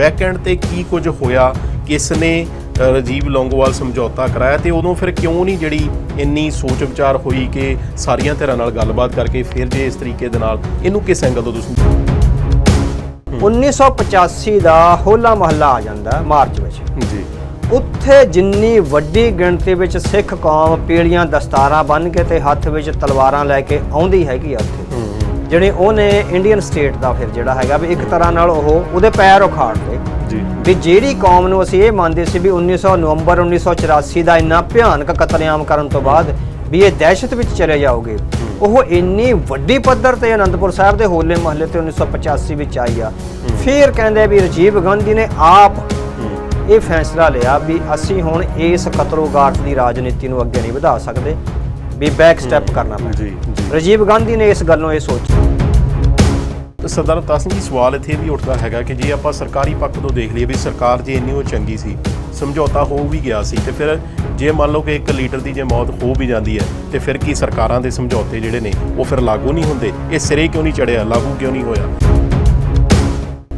Back and ਤੇ ਕੀ ਕੁਝ ਹੋਇਆ ਕਿਸ ਨੇ ਰਾਜੀਵ ਲੌਂਗੋਵਾਲ ਸਮਝੌਤਾ ਕਰਾਇਆ ਤੇ ਉਦੋਂ ਫਿਰ ਕਿਉਂ ਨਹੀਂ ਜਿਹੜੀ ਇੰਨੀ ਸੋਚ ਵਿਚਾਰ ਹੋਈ ਕਿ ਸਾਰੀਆਂ ਧਿਰਾਂ ਨਾਲ ਗੱਲਬਾਤ ਕਰਕੇ ਫਿਰ ਜੇ ਇਸ ਤਰੀਕੇ ਦੇ ਨਾਲ ਇਹਨੂੰ ਕਿਸ ਐਂਗਲ ਤੋਂ ਤੁਸੀਂ 1985 ਦਾ ਹੋਲਾ ਮਹੱਲਾ ਆ ਜਾਂਦਾ ਮਾਰਚ ਵਿੱਚ। ਜੀ। ਉੱਥੇ ਜਿੰਨੀ ਵੱਡੀ ਗਿਣਤੀ ਵਿੱਚ ਸਿੱਖ ਕੌਮ ਪੀਲੀਆਂ ਦਸਤਾਰਾਂ ਬੰਨ੍ਹ ਕੇ ਤੇ ਹੱਥ ਵਿੱਚ ਤਲਵਾਰਾਂ ਲੈ ਕੇ ਆਉਂਦੀ ਹੈਗੀ ਆ ਉੱਥੇ। ਜਿਹੜੇ ਉਹਨੇ ਇੰਡੀਅਨ ਸਟੇਟ ਦਾ ਫਿਰ ਜਿਹੜਾ ਹੈਗਾ ਵੀ ਇੱਕ ਤਰ੍ਹਾਂ ਨਾਲ ਉਹ ਉਹਦੇ ਪੈਰ ਉਖਾੜਦੇ ਜੀ। ਵੀ ਜਿਹੜੀ ਕੌਮ ਨੂੰ ਅਸੀਂ ਇਹ ਮੰਨਦੇ ਸੀ ਵੀ 1900 ਨਵੰਬਰ 1984 ਦਾ ਇੰਨਾ ਭਿਆਨਕ ਕਤਲੇਆਮ ਕਰਨ ਤੋਂ ਬਾਅਦ ਵੀ ਇਹ ਦਹਿਸ਼ਤ ਵਿੱਚ ਚਲੇ ਜਾਓਗੇ। ਉਹ ਇੰਨੀ ਵੱਡੀ ਪੱਧਰ ਤੇ ਅਨੰਦਪੁਰ ਸਾਹਿਬ ਦੇ ਹੋਲੇ ਮਹੱਲੇ ਤੇ 1985 ਵਿੱਚ ਆਈ ਆ। ਫਿਰ ਕਹਿੰਦੇ ਵੀ ਰਾਜੀਵ ਗਾਂਧੀ ਨੇ ਆਪ ਇਹ ਫੈਸਲਾ ਲਿਆ ਵੀ ਅਸੀਂ ਹੁਣ ਇਸ ਕਤਲੋਗਾਰਤ ਦੀ ਰਾਜਨੀਤੀ ਨੂੰ ਅੱਗੇ ਨਹੀਂ ਵਧਾ ਸਕਦੇ। ਵੀ ਬੈਕ ਸਟੈਪ ਕਰਨਾ ਪੈਣਾ। ਜੀ ਜੀ। ਰਾਜੀਵ ਗਾਂਧੀ ਨੇ ਇਸ ਗੱਲੋਂ ਇਹ ਸੋਚਿਆ ਸਰਦਾਰ ਅਵਤਾਰ ਸਿੰਘ ਜੀ ਸਵਾਲ ਇੱਥੇ ਵੀ ਉੱਠਦਾ ਹੈਗਾ ਕਿ ਜੇ ਆਪਾਂ ਸਰਕਾਰੀ ਪੱਖ ਤੋਂ ਦੇਖ ਲਈਏ ਵੀ ਸਰਕਾਰ ਜੇ ਇੰਨੀ ਉਹ ਚੰਗੀ ਸੀ ਸਮਝੌਤਾ ਹੋ ਵੀ ਗਿਆ ਸੀ ਤੇ ਫਿਰ ਜੇ ਮੰਨ ਲਓ ਕਿ ਇੱਕ ਲੀਡਰ ਦੀ ਜੇ ਮੌਤ ਹੋ ਵੀ ਜਾਂਦੀ ਹੈ ਤੇ ਫਿਰ ਕੀ ਸਰਕਾਰਾਂ ਦੇ ਸਮਝੌਤੇ ਜਿਹੜੇ ਨੇ ਉਹ ਫਿਰ ਲਾਗੂ ਨਹੀਂ ਹੁੰਦੇ? ਇਹ ਸਿਰੇ ਕਿਉਂ ਨਹੀਂ ਚੜਿਆ? ਲਾਗੂ ਕਿਉਂ ਨਹੀਂ ਹੋਇਆ?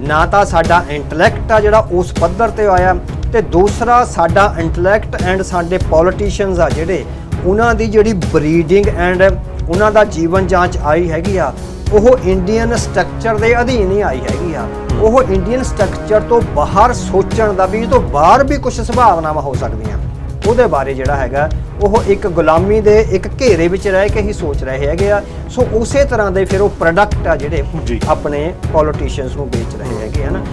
ਨਾ ਤਾਂ ਸਾਡਾ ਇੰਟੈਲੈਕਟ ਆ ਜਿਹੜਾ ਉਸ ਪੱਧਰ ਤੇ ਆਇਆ ਤੇ ਦੂਸਰਾ ਸਾਡਾ ਇੰਟੈਲੈਕਟ ਐਂਡ ਸਾਡੇ ਪੋਲੀਟੀਸ਼ੀਅਨਸ ਆ ਜਿਹੜੇ ਉਹਨਾਂ ਦੀ ਜਿਹੜੀ ਬਰੀਡਿੰਗ ਐਂਡ ਉਹਨਾਂ ਦਾ ਜੀਵਨ ਜਾਂਚ ਆਈ ਹੈਗੀ ਆ ਉਹ ਇੰਡੀਅਨ ਸਟਰਕਚਰ ਦੇ ਅਧੀਨ ਹੀ ਆਈ ਹੈਗੀ ਆ। ਉਹ ਇੰਡੀਅਨ ਸਟਰਕਚਰ ਤੋਂ ਬਾਹਰ ਸੋਚਣ ਦਾ ਵੀ ਇਹ ਤੋਂ ਬਾਹਰ ਵੀ ਕੁਝ ਸੰਭਾਵਨਾਵਾਂ ਹੋ ਸਕਦੀਆਂ। ਉਹਦੇ ਬਾਰੇ ਜਿਹੜਾ ਹੈਗਾ ਉਹ ਇੱਕ ਗੁਲਾਮੀ ਦੇ ਇੱਕ ਘੇਰੇ ਵਿੱਚ ਰਹਿ ਕੇ ਹੀ ਸੋਚ ਰਹੇ ਹੈਗੇ ਆ। ਸੋ ਉਸੇ ਤਰ੍ਹਾਂ ਦੇ ਫਿਰ ਉਹ ਪ੍ਰੋਡਕਟ ਆ ਜਿਹੜੇ। ਆਪਣੇ ਪੋਲੀਟੀਸ਼ੀਅਨਸ ਨੂੰ ਵੇਚ ਰਹੇ ਹੈਗੇ ਹਨ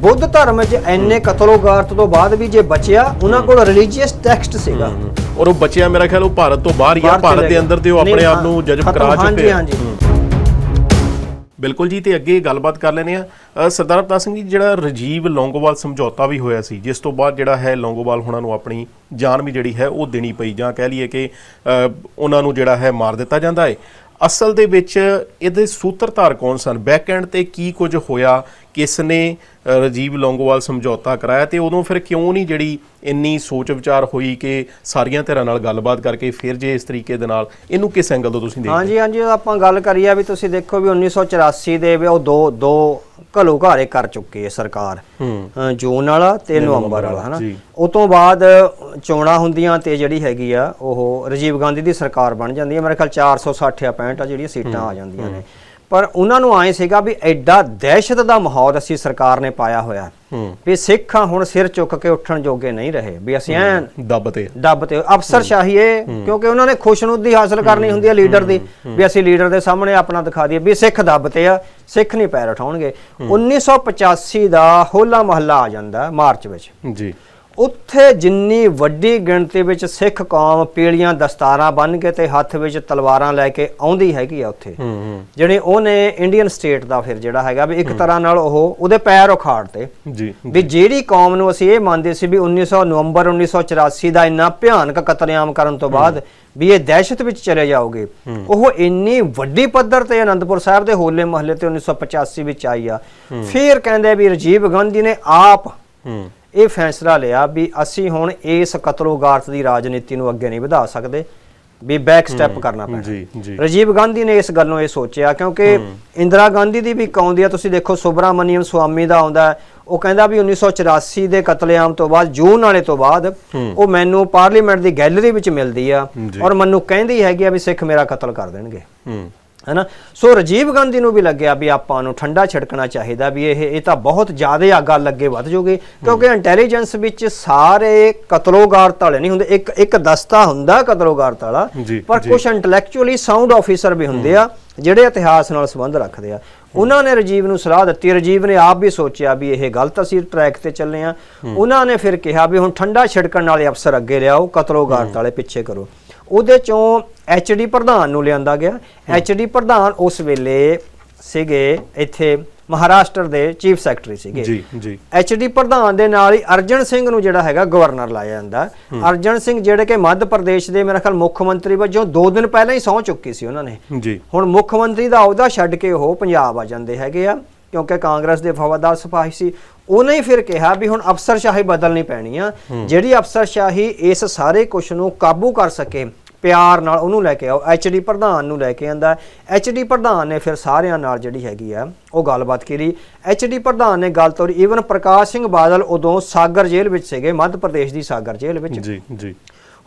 ਬੁੱਧ ਧਰਮ 'ਚ ਐਨੇ ਕਤਲੋਗਾਰਤ ਤੋਂ ਬਾਅਦ ਵੀ ਜੇ ਬਚਿਆ ਉਹਨਾਂ ਕੋਲ ਰਿਲੀਜੀਅਸ ਟੈਕਸਟ ਸੀਗਾ। ਔਰ ਉਹ ਬਚਿਆ ਮੇਰਾ ਖਿਆਲ ਉਹ ਭਾਰਤ ਤੋਂ ਬਾਹਰ ਹੀ ਆ ਭਾਰਤ ਦੇ। ਅੰਦਰ ਤੇ ਉਹ ਆਪਣੇ ਆਪ ਨੂੰ ਜਜਬ ਕਰਾ ਚੁੱਕੇ ਆ। ਹਾਂਜੀ। ਬਿਲਕੁਲ ਜੀ ਤੇ ਅੱਗੇ ਗੱਲਬਾਤ ਕਰ ਲੈਨੇ ਆ ਸਰਦਾਰ ਅਵਤਾਰ ਸਿੰਘ ਜੀ ਜਿਹੜਾ ਰਾਜੀਵ ਲੌਂਗੋਵਾਲ ਸਮਝੌਤਾ ਵੀ ਹੋਇਆ ਸੀ ਜਿਸ ਤੋਂ ਬਾਅਦ ਜਿਹੜਾ ਹੈ ਲੌਂਗੋਵਾਲ ਹੁਣਾਂ ਨੂੰ ਆਪਣੀ ਜਾਨ ਵੀ ਜਿਹੜੀ ਹੈ ਉਹ ਦੇਣੀ ਪਈ ਜਾਂ ਕਹਿ ਲਈਏ ਕਿ ਉਹਨਾਂ ਨੂੰ ਜਿਹੜਾ ਹੈ ਮਾਰ ਦਿੱਤਾ ਜਾਂਦਾ ਹੈ। ਅਸਲ ਦੇ ਵਿੱਚ ਇਹਦੇ ਸੂਤਰਧਾਰ ਕੌਣ ਸਨ? ਬੈਕ ਐਂਡ ਤੇ ਕੀ ਕੁਝ ਹੋਇਆ? ਕਿਸ ਨੇ ਅ, ਰਾਜੀਵ ਲੌਂਗੋਵਾਲ ਸਮਝੌਤਾ ਕਰਾਇਆ? ਤੇ ਉਦੋਂ ਫਿਰ ਕਿਉਂ ਨਹੀਂ ਜਿਹੜੀ ਇੰਨੀ ਸੋਚ ਵਿਚਾਰ ਹੋਈ ਕਿ ਸਾਰੀਆਂ ਧਿਰਾਂ ਨਾਲ ਗੱਲਬਾਤ ਕਰਕੇ ਫਿਰ ਜੇ ਇਸ ਤਰੀਕੇ ਦੇ ਨਾਲ ਇਹਨੂੰ ਕਿਸ ਐਂਗਲ ਤੋਂ ਤੁਸੀਂ ਦੇਖਦੇ ਹਾਂਜੀ ਹਾਂਜੀ ਆਪਾਂ ਗੱਲ ਕਰੀਏ ਵੀ ਤੁਸੀਂ ਦੇਖੋ ਵੀ 1984 ਦੇ ਵੀ ਉਹ ਦੋ ਦੋ ਘੱਲੋ ਘਾਰੇ ਕਰ ਚੁੱਕੀ ਹੈ ਸਰਕਾਰ। ਅ, ਜੂਨ ਵਾਲਾ ਤੇ ਨਵੰਬਰ ਵਾਲਾ ਹਨਾ? ਜੀ। ਉਸ ਤੋਂ ਬਾਅਦ ਚੋਣਾਂ ਹੁੰਦੀਆਂ ਤੇ ਜਿਹੜੀ ਹੈਗੀ ਆ ਉਹ ਰਾਜੀਵ ਗਾਂਧੀ ਦੀ ਸਰਕਾਰ ਬਣ ਜਾਂਦੀ ਹੈ। ਮੇਰੇ ਖਿਆਲ 460 ਜਾਂ 65 ਆ ਜਿਹੜੀਆਂ ਸੀਟਾਂ ਆ ਜਾਂਦੀਆਂ ਨੇ। ਪਰ ਉਹਨਾਂ ਨੂੰ ਆਏ ਸੀਗਾ ਵੀ ਐਡਾ ਦਹਿਸ਼ਤ ਦਾ ਮਾਹੌਲ ਅਸੀਂ ਸਰਕਾਰ ਨੇ ਪਾਇਆ ਹੋਇਆ ਵੀ ਸਿੱਖਾਂ ਹੁਣ ਸਿਰ ਚੁੱਕ ਕੇ ਉੱਠਣ ਜੋਗੇ ਨਹੀਂ ਰਹੇ। ਵੀ ਅਸੀਂ ਐਨ ਦੱਬ ਤੇ ਡੱਬ ਤੇ ਅਫਸਰ ਸ਼ਾਹੀਏ ਕਿਉਂਕਿ ਉਹਨਾਂ ਨੇ ਖੁਸ਼ਨੁਦੀ ਹਾਸਲ ਕਰਨੀ ਹੁੰਦੀ ਹੈ ਲੀਡਰ ਦੀ। ਵੀ ਅਸੀਂ ਲੀਡਰ ਦੇ ਸਾਹਮਣੇ ਆਪਣਾ ਦਿਖਾ ਦਈਏ ਵੀ ਸਿੱਖ ਦੱਬ ਤੇ ਆ ਸਿੱਖ ਨਹੀਂ ਪੈਰ ਉਠਾਉਣਗੇ। 1985 ਦਾ ਹੋਲਾ ਮਹੱਲਾ ਆ ਜਾਂਦਾ ਮਾਰਚ ਵਿੱਚ। ਜੀ। ਉੱਥੇ ਜਿੰਨੀ ਵੱਡੀ ਗਿਣਤੀ ਵਿੱਚ ਸਿੱਖ ਕੌਮ ਪੀਲੀਆਂ ਦਸਤਾਰਾਂ ਬੰਨ੍ਹ ਕੇ ਤੇ ਹੱਥ ਵਿੱਚ ਤਲਵਾਰਾਂ ਲੈ ਕੇ ਆਉਂਦੀ ਹੈਗੀ ਆ ਉੱਥੇ। ਜਿਹੜੇ ਉਹਨੇ ਇੰਡੀਅਨ ਸਟੇਟ ਦਾ ਫਿਰ ਜਿਹੜਾ ਹੈਗਾ ਵੀ ਇੱਕ ਤਰ੍ਹਾਂ ਨਾਲ ਉਹ ਉਹਦੇ ਪੈਰ ਉਖਾੜਤੇ ਜੀ ਵੀ ਜਿਹੜੀ ਕੌਮ ਨੂੰ ਅਸੀਂ ਇਹ ਮੰਨਦੇ ਸੀ ਵੀ 1900 ਨਵੰਬਰ 1984 ਦਾ ਇੰਨਾ ਭਿਆਨਕ ਕਤਲੇਆਮ ਕਰਨ ਤੋਂ ਬਾਅਦ ਵੀ ਇਹ ਦਹਿਸ਼ਤ ਵਿੱਚ ਚਲੇ ਜਾਓਗੇ। ਉਹ ਇੰਨੀ ਵੱਡੀ ਪੱਧਰ ਤੇ ਅਨੰਦਪੁਰ ਸਾਹਿਬ ਦੇ ਹੋਲੇ ਮਹੱਲੇ ਤੇ 1985 ਵਿੱਚ ਆਈ ਆ। ਫਿਰ ਕਹਿੰਦੇ ਵੀ ਰਾਜੀਵ ਗਾਂਧੀ ਨੇ ਆਪ ਹੂੰ। ਇਹ ਫੈਸਲਾ ਲਿਆ ਵੀ ਅਸੀਂ ਹੁਣ ਇਸ ਕਤਲੋਗਾਰਤ ਦੀ ਰਾਜਨੀਤੀ ਨੂੰ ਅੱਗੇ ਨਹੀਂ ਵਧਾ ਸਕਦੇ ਵੀ ਬੈਕ ਸਟੈਪ ਕਰਨਾ ਪੈਣਾ। ਜੀ ਜੀ। ਰਾਜੀਵ ਗਾਂਧੀ ਨੇ ਇਸ ਗੱਲੋਂ ਇਹ ਸੋਚਿਆ ਕਿਉਂਕਿ ਇੰਦਰਾ ਗਾਂਧੀ ਦੀ ਵੀ ਆਉਂਦੀ ਆ ਤੁਸੀਂ ਦੇਖੋ ਸੁਬਰਾਮਨੀਅਮ ਸਵਾਮੀ ਦਾ ਆਉਂਦਾ। ਉਹ ਕਹਿੰਦਾ ਵੀ 1984 ਦੇ ਕਤਲੇਆਮ ਤੋਂ ਬਾਅਦ ਜੂਨ ਵਾਲੇ ਤੋਂ ਬਾਅਦ ਉਹ ਮੈਨੂੰ ਪਾਰਲੀਮੈਂਟ ਦੀ ਗੈਲਰੀ ਵਿੱਚ ਮਿਲਦੀ ਆ। ਔਰ ਮੈਨੂੰ ਕਹਿੰਦੀ ਹੈਗੀ ਆ ਵੀ ਸਿੱਖ ਮੇਰਾ ਕਤਲ ਕਰ ਦੇਣਗੇ। ਹੈਨਾ? ਸੋ ਰਾਜੀਵ ਗਾਂਧੀ ਨੂੰ ਵੀ ਲੱਗਿਆ ਵੀ ਆਪਾਂ ਨੂੰ ਠੰਡਾ ਛਿੜਕਣਾ ਚਾਹੀਦਾ ਵੀ ਇਹ ਇਹ ਤਾਂ ਬਹੁਤ ਜ਼ਿਆਦਾ ਆ ਗੱਲ ਅੱਗੇ ਵੱਧ ਜੂਗੀ। ਕਿਉਂਕਿ ਇੰਟੈਲੀਜੈਂਸ ਵਿੱਚ ਸਾਰੇ ਕਤਲੋਗਾਰਤ ਵਾਲੇ ਨਹੀਂ ਹੁੰਦੇ। ਇੱਕ ਇੱਕ ਦਸਤਾ ਹੁੰਦਾ ਕਤਲੋਗਾਰਤ ਵਾਲਾ ਜੀ, ਪਰ। ਕੁਝ ਇੰਟੈਲੈਕਚੁਅਲੀ ਸਾਊਂਡ ਆਫੀਸਰ ਵੀ ਹੁੰਦੇ ਆ ਜਿਹੜੇ ਇਤਿਹਾਸ ਨਾਲ ਸੰਬੰਧ ਰੱਖਦੇ ਆ। ਉਹਨਾਂ ਨੇ ਰਾਜੀਵ ਨੂੰ ਸਲਾਹ ਦਿੱਤੀ। ਰਾਜੀਵ ਨੇ ਆਪ ਵੀ ਸੋਚਿਆ ਵੀ ਇਹ ਗਲਤ ਅਸੀਂ ਟਰੈਕ ਤੇ ਚੱਲੇ ਆ। ਉਹਨਾਂ ਨੇ ਫਿਰ ਕਿਹਾ ਵੀ ਹੁਣ ਠੰਡਾ ਛਿੜਕਣ ਵਾਲੇ ਅਫਸਰ ਅੱਗੇ ਲਿਆਓ ਕਤਲੋਗਾਰਤ ਵਾਲੇ ਪਿੱਛੇ ਕਰੋ। ਉਹਦੇ ਚੋਂ ਐਚਡੀ ਪ੍ਰਧਾਨ ਨੂੰ ਲਿਆਂਦਾ ਗਿਆ। ਐਚਡੀ ਪ੍ਰਧਾਨ ਉਸ ਵੇਲੇ ਸੀਗੇ ਇੱਥੇ ਮਹਾਰਾਸ਼ਟਰ ਦੇ ਚੀਫ ਸੈਕਟਰੀ ਸੀਗੇ। ਜੀ ਜੀ। ਐਚਡੀ ਪ੍ਰਧਾਨ ਦੇ ਨਾਲ ਹੀ ਅਰਜਨ ਸਿੰਘ ਨੂੰ ਜਿਹੜਾ ਹੈਗਾ ਗਵਰਨਰ ਲਾਇਆ ਜਾਂਦਾ। ਅਰਜਨ ਸਿੰਘ ਜਿਹੜੇ ਕਿ ਮੱਧ ਪ੍ਰਦੇਸ਼ ਦੇ ਮੇਰੇ ਖਿਆਲ ਮੁੱਖ ਮੰਤਰੀ ਵਜੋਂ 2 ਦਿਨ ਪਹਿਲਾਂ ਹੀ ਸਹੁੰ ਚੁੱਕੀ ਸੀ ਉਹਨਾਂ ਨੇ। ਜੀ। ਹੁਣ ਮੁੱਖ ਮੰਤਰੀ ਦਾ ਅਹੁਦਾ ਛੱਡ ਕੇ ਉਹ ਪੰਜਾਬ ਆ ਜਾਂਦੇ ਹੈਗੇ ਆ ਕਿਉਂਕਿ ਕਾਂਗਰਸ ਦੇ ਵਫਾਦਾਰ ਸਿਪਾਹੀ ਸੀ। ਉਹਨੇ ਹੀ ਫਿਰ ਕਿਹਾ ਵੀ ਹੁਣ ਅਫਸਰਸ਼ਾਹੀ ਬਦਲਣੀ ਪੈਣੀ ਆ। ਜਿਹੜੀ ਅਫਸਰਸ਼ਾਹੀ ਇਸ ਸਾਰੇ ਕੁਝ ਨੂੰ ਕਾਬੂ ਕਰ ਸਕੇ ਪਿਆਰ ਨਾਲ ਉਹਨੂੰ ਲੈ ਕੇ ਆਓ। ਐਚਡੀ ਪ੍ਰਧਾਨ ਨੂੰ ਲੈ ਕੇ ਆਂਦਾ ਐਚਡੀ ਪ੍ਰਧਾਨ ਨੇ ਫਿਰ ਸਾਰਿਆਂ ਨਾਲ ਜਿਹੜੀ ਹੈਗੀ ਆ ਉਹ ਗੱਲਬਾਤ ਕੀਤੀ। ਐਚਡੀ ਪ੍ਰਧਾਨ ਨੇ ਗੱਲ ਤੋਰੀ। ਈਵਨ ਪ੍ਰਕਾਸ਼ ਸਿੰਘ ਬਾਦਲ ਉਦੋਂ ਸਾਗਰ ਜੇਲ੍ਹ ਵਿੱਚ ਸੀਗੇ ਮੱਧ ਪ੍ਰਦੇਸ਼ ਦੀ ਸਾਗਰ ਜੇਲ੍ਹ ਵਿੱਚ। ਜੀ ਜੀ।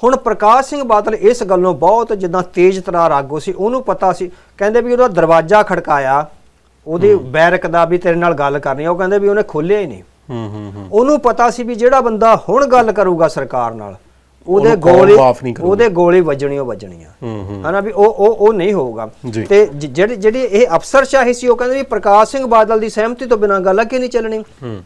ਹੁਣ ਪ੍ਰਕਾਸ਼ ਸਿੰਘ ਬਾਦਲ ਇਸ ਗੱਲੋਂ ਬਹੁਤ ਜਿੱਦਾਂ ਤੇਜ਼ ਤਰਾਰ ਆਗੂ ਸੀ। ਉਹਨੂੰ ਪਤਾ ਸੀ ਕਹਿੰਦੇ ਵੀ ਉਹਦਾ ਦਰਵਾਜ਼ਾ ਖੜਕਾਇਆ। ਉਹਦੀ ਬੈਰਕ ਦਾ ਵੀ ਤੇਰੇ ਨਾਲ ਗੱਲ ਕਰਨੀ ਆ ਉਹ ਕਹਿੰਦੇ ਵੀ ਉਹਨੇ ਖੋਲਿਆ ਹੀ ਨਹੀਂ। ਹੂੰ ਹੂੰ ਹੂੰ। ਉਹਨੂੰ ਪਤਾ ਸੀ ਵੀ ਜਿਹੜਾ ਬੰਦਾ ਹੁਣ ਗੱਲ ਕਰੂਗਾ ਸਰਕਾਰ ਨਾਲ ਉਹਦੇ ਗੋਲੀ। ਉਹਦੇ ਗੋਲੀ ਵੱਜਣੀ ਉਹ ਵੱਜਣੀ ਆ ਹਨਾ ਵੀ ਉਹ ਉਹ ਉਹ ਨਹੀਂ ਹੋਊਗਾ। ਤੇ ਜਿਹੜੀ ਜਿਹੜੀ ਇਹ ਅਫਸਰਸ਼ਾਹੀ ਸੀ ਉਹ ਕਹਿੰਦੇ ਵੀ ਪ੍ਰਕਾਸ਼ ਸਿੰਘ ਬਾਦਲ ਦੀ ਸਹਿਮਤੀ ਤੋਂ ਬਿਨਾਂ ਗੱਲ ਅੱਗੇ ਨਹੀਂ ਚੱਲਣੀ। ਹੂੰ।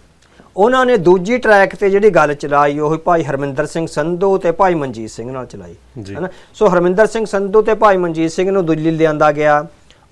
ਉਹਨਾਂ ਨੇ ਦੂਜੀ ਟਰੈਕ ਤੇ ਜਿਹੜੀ ਗੱਲ ਚਲਾਈ ਉਹ ਭਾਈ ਹਰਮਿੰਦਰ ਸਿੰਘ ਸੰਧੂ ਤੇ ਭਾਈ ਮਨਜੀਤ ਸਿੰਘ ਨਾਲ ਚਲਾਈ। ਹਨਾ? ਸੋ ਹਰਮਿੰਦਰ ਸਿੰਘ ਸੰਧੂ ਤੇ ਭਾਈ ਮਨਜੀਤ ਸਿੰਘ ਨੂੰ ਦਿੱਲੀ ਲਿਆਂਦਾ ਗਿਆ।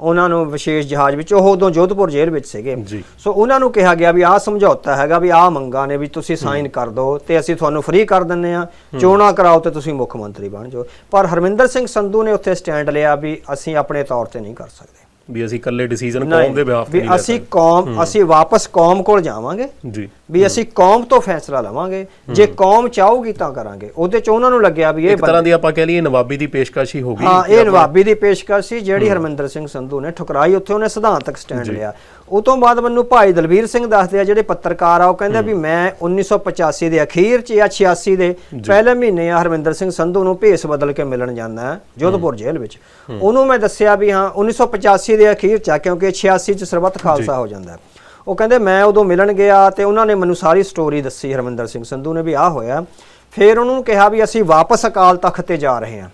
ਉਹਨਾਂ ਨੂੰ ਵਿਸ਼ੇਸ਼ ਜਹਾਜ਼ ਵਿੱਚ ਉਹ ਉਦੋਂ ਜੋਧਪੁਰ ਜੇਲ੍ਹ ਵਿੱਚ ਸੀਗੇ। ਸੋ ਉਹਨਾਂ ਨੂੰ ਕਿਹਾ ਗਿਆ ਵੀ ਆਹ ਸਮਝੌਤਾ ਹੈਗਾ ਵੀ ਆਹ ਮੰਗਾਂ ਨੇ ਵੀ ਤੁਸੀਂ ਸਾਈਨ ਕਰ ਦਿਓ ਤੇ ਅਸੀਂ ਤੁਹਾਨੂੰ ਫ੍ਰੀ ਕਰ ਦਿੰਨੇ ਆ ਚੋਣਾਂ ਕਰਾਓ ਤੇ ਤੁਸੀਂ ਮੁੱਖ ਮੰਤਰੀ ਬਣ ਜਾਓ। ਪਰ ਹਰਮਿੰਦਰ ਸਿੰਘ ਸੰਧੂ ਨੇ ਉੱਥੇ ਸਟੈਂਡ ਲਿਆ ਵੀ ਅਸੀਂ ਆਪਣੇ ਤੌਰ ਤੇ ਨਹੀਂ ਕਰ ਸਕਦੇ। ਵੀ ਅਸੀਂ ਇਕੱਲੇ ਡਿਸੀਜਨ ਕੌਮ ਦੇ ਬਿਹਾਫ ਤੇ ਨਹੀਂ ਲੈ ਅਸੀਂ ਕੌਮ ਅਸੀਂ ਵਾਪਸ ਕੌਮ ਕੋਲ ਜਾਵਾਂਗੇ। ਜੀ। ਵੀ ਅਸੀਂ ਕੌਮ ਤੋਂ ਫੈਸਲਾ ਲਵਾਂਗੇ। ਜੇ ਕੌਮ ਚਾਹੂਗੀ ਤਾਂ ਕਰਾਂਗੇ। ਉਹਦੇ ਚ ਉਹਨਾਂ ਨੂੰ ਲੱਗਿਆ ਵੀ ਇਹ ਇੱਕ ਤਰ੍ਹਾਂ ਦੀ ਆਪਾਂ ਕਹਿ ਲਈਏ ਨਵਾਬੀ ਦੀ ਪੇਸ਼ਕਸ਼ ਹੀ ਹੋ ਗਈ ਹਾਂ ਇਹ ਨਵਾਬੀ ਦੀ ਪੇਸ਼ਕਸ਼ ਸੀ ਜਿਹੜੀ ਹਰਮਿੰਦਰ ਸਿੰਘ ਸੰਧੂ ਨੇ ਠੁਕਰਾਈ ਉੱਥੇ ਉਹਨੇ ਸਿਧਾਂਤਕ ਸਟੈਂਡ ਲਿਆ। ਉਹ ਤੋਂ ਬਾਅਦ ਮੈਨੂੰ ਭਾਈ ਦਲਵੀਰ ਸਿੰਘ ਦੱਸਦੇ ਆ ਜਿਹੜੇ ਪੱਤਰਕਾਰ ਆ ਉਹ ਕਹਿੰਦੇ ਵੀ ਮੈਂ 1985 ਦੇ ਅਖੀਰ ਚ ਜਾਂ 86 ਦੇ ਪਹਿਲੇ ਮਹੀਨੇ ਆ ਹਰਮਿੰਦਰ ਸਿੰਘ ਸੰਧੂ ਨੂੰ ਭੇਸ ਬਦਲ ਕੇ ਮਿਲਣ ਜਾਂਦਾ ਜੋਧਪੁਰ ਜੇਲ੍ਹ ਵਿੱਚ। ਉਹਨੂੰ ਮੈਂ ਦੱਸਿਆ ਵੀ ਹਾਂ 1985 ਦੇ ਅਖੀਰ ਚ ਆ ਕਿਉਂਕਿ 86 ਚ ਸਰਬੱਤ ਖਾਲਸਾ ਹੋ ਜਾਂਦਾ। ਉਹ ਕਹਿੰਦੇ ਮੈਂ ਉਦੋਂ ਮਿਲਣ ਗਿਆ ਤੇ ਉਹਨਾਂ ਨੇ ਮੈਨੂੰ ਸਾਰੀ ਸਟੋਰੀ ਦੱਸੀ ਹਰਮਿੰਦਰ ਸਿੰਘ ਸੰਧੂ ਨੇ ਵੀ ਆਹ ਹੋਇਆ। ਫਿਰ ਉਹਨੂੰ ਕਿਹਾ ਵੀ ਅਸੀਂ ਵਾਪਸ ਅਕਾਲ ਤਖਤ ਤੇ ਜਾ ਰਹੇ ਹਾਂ।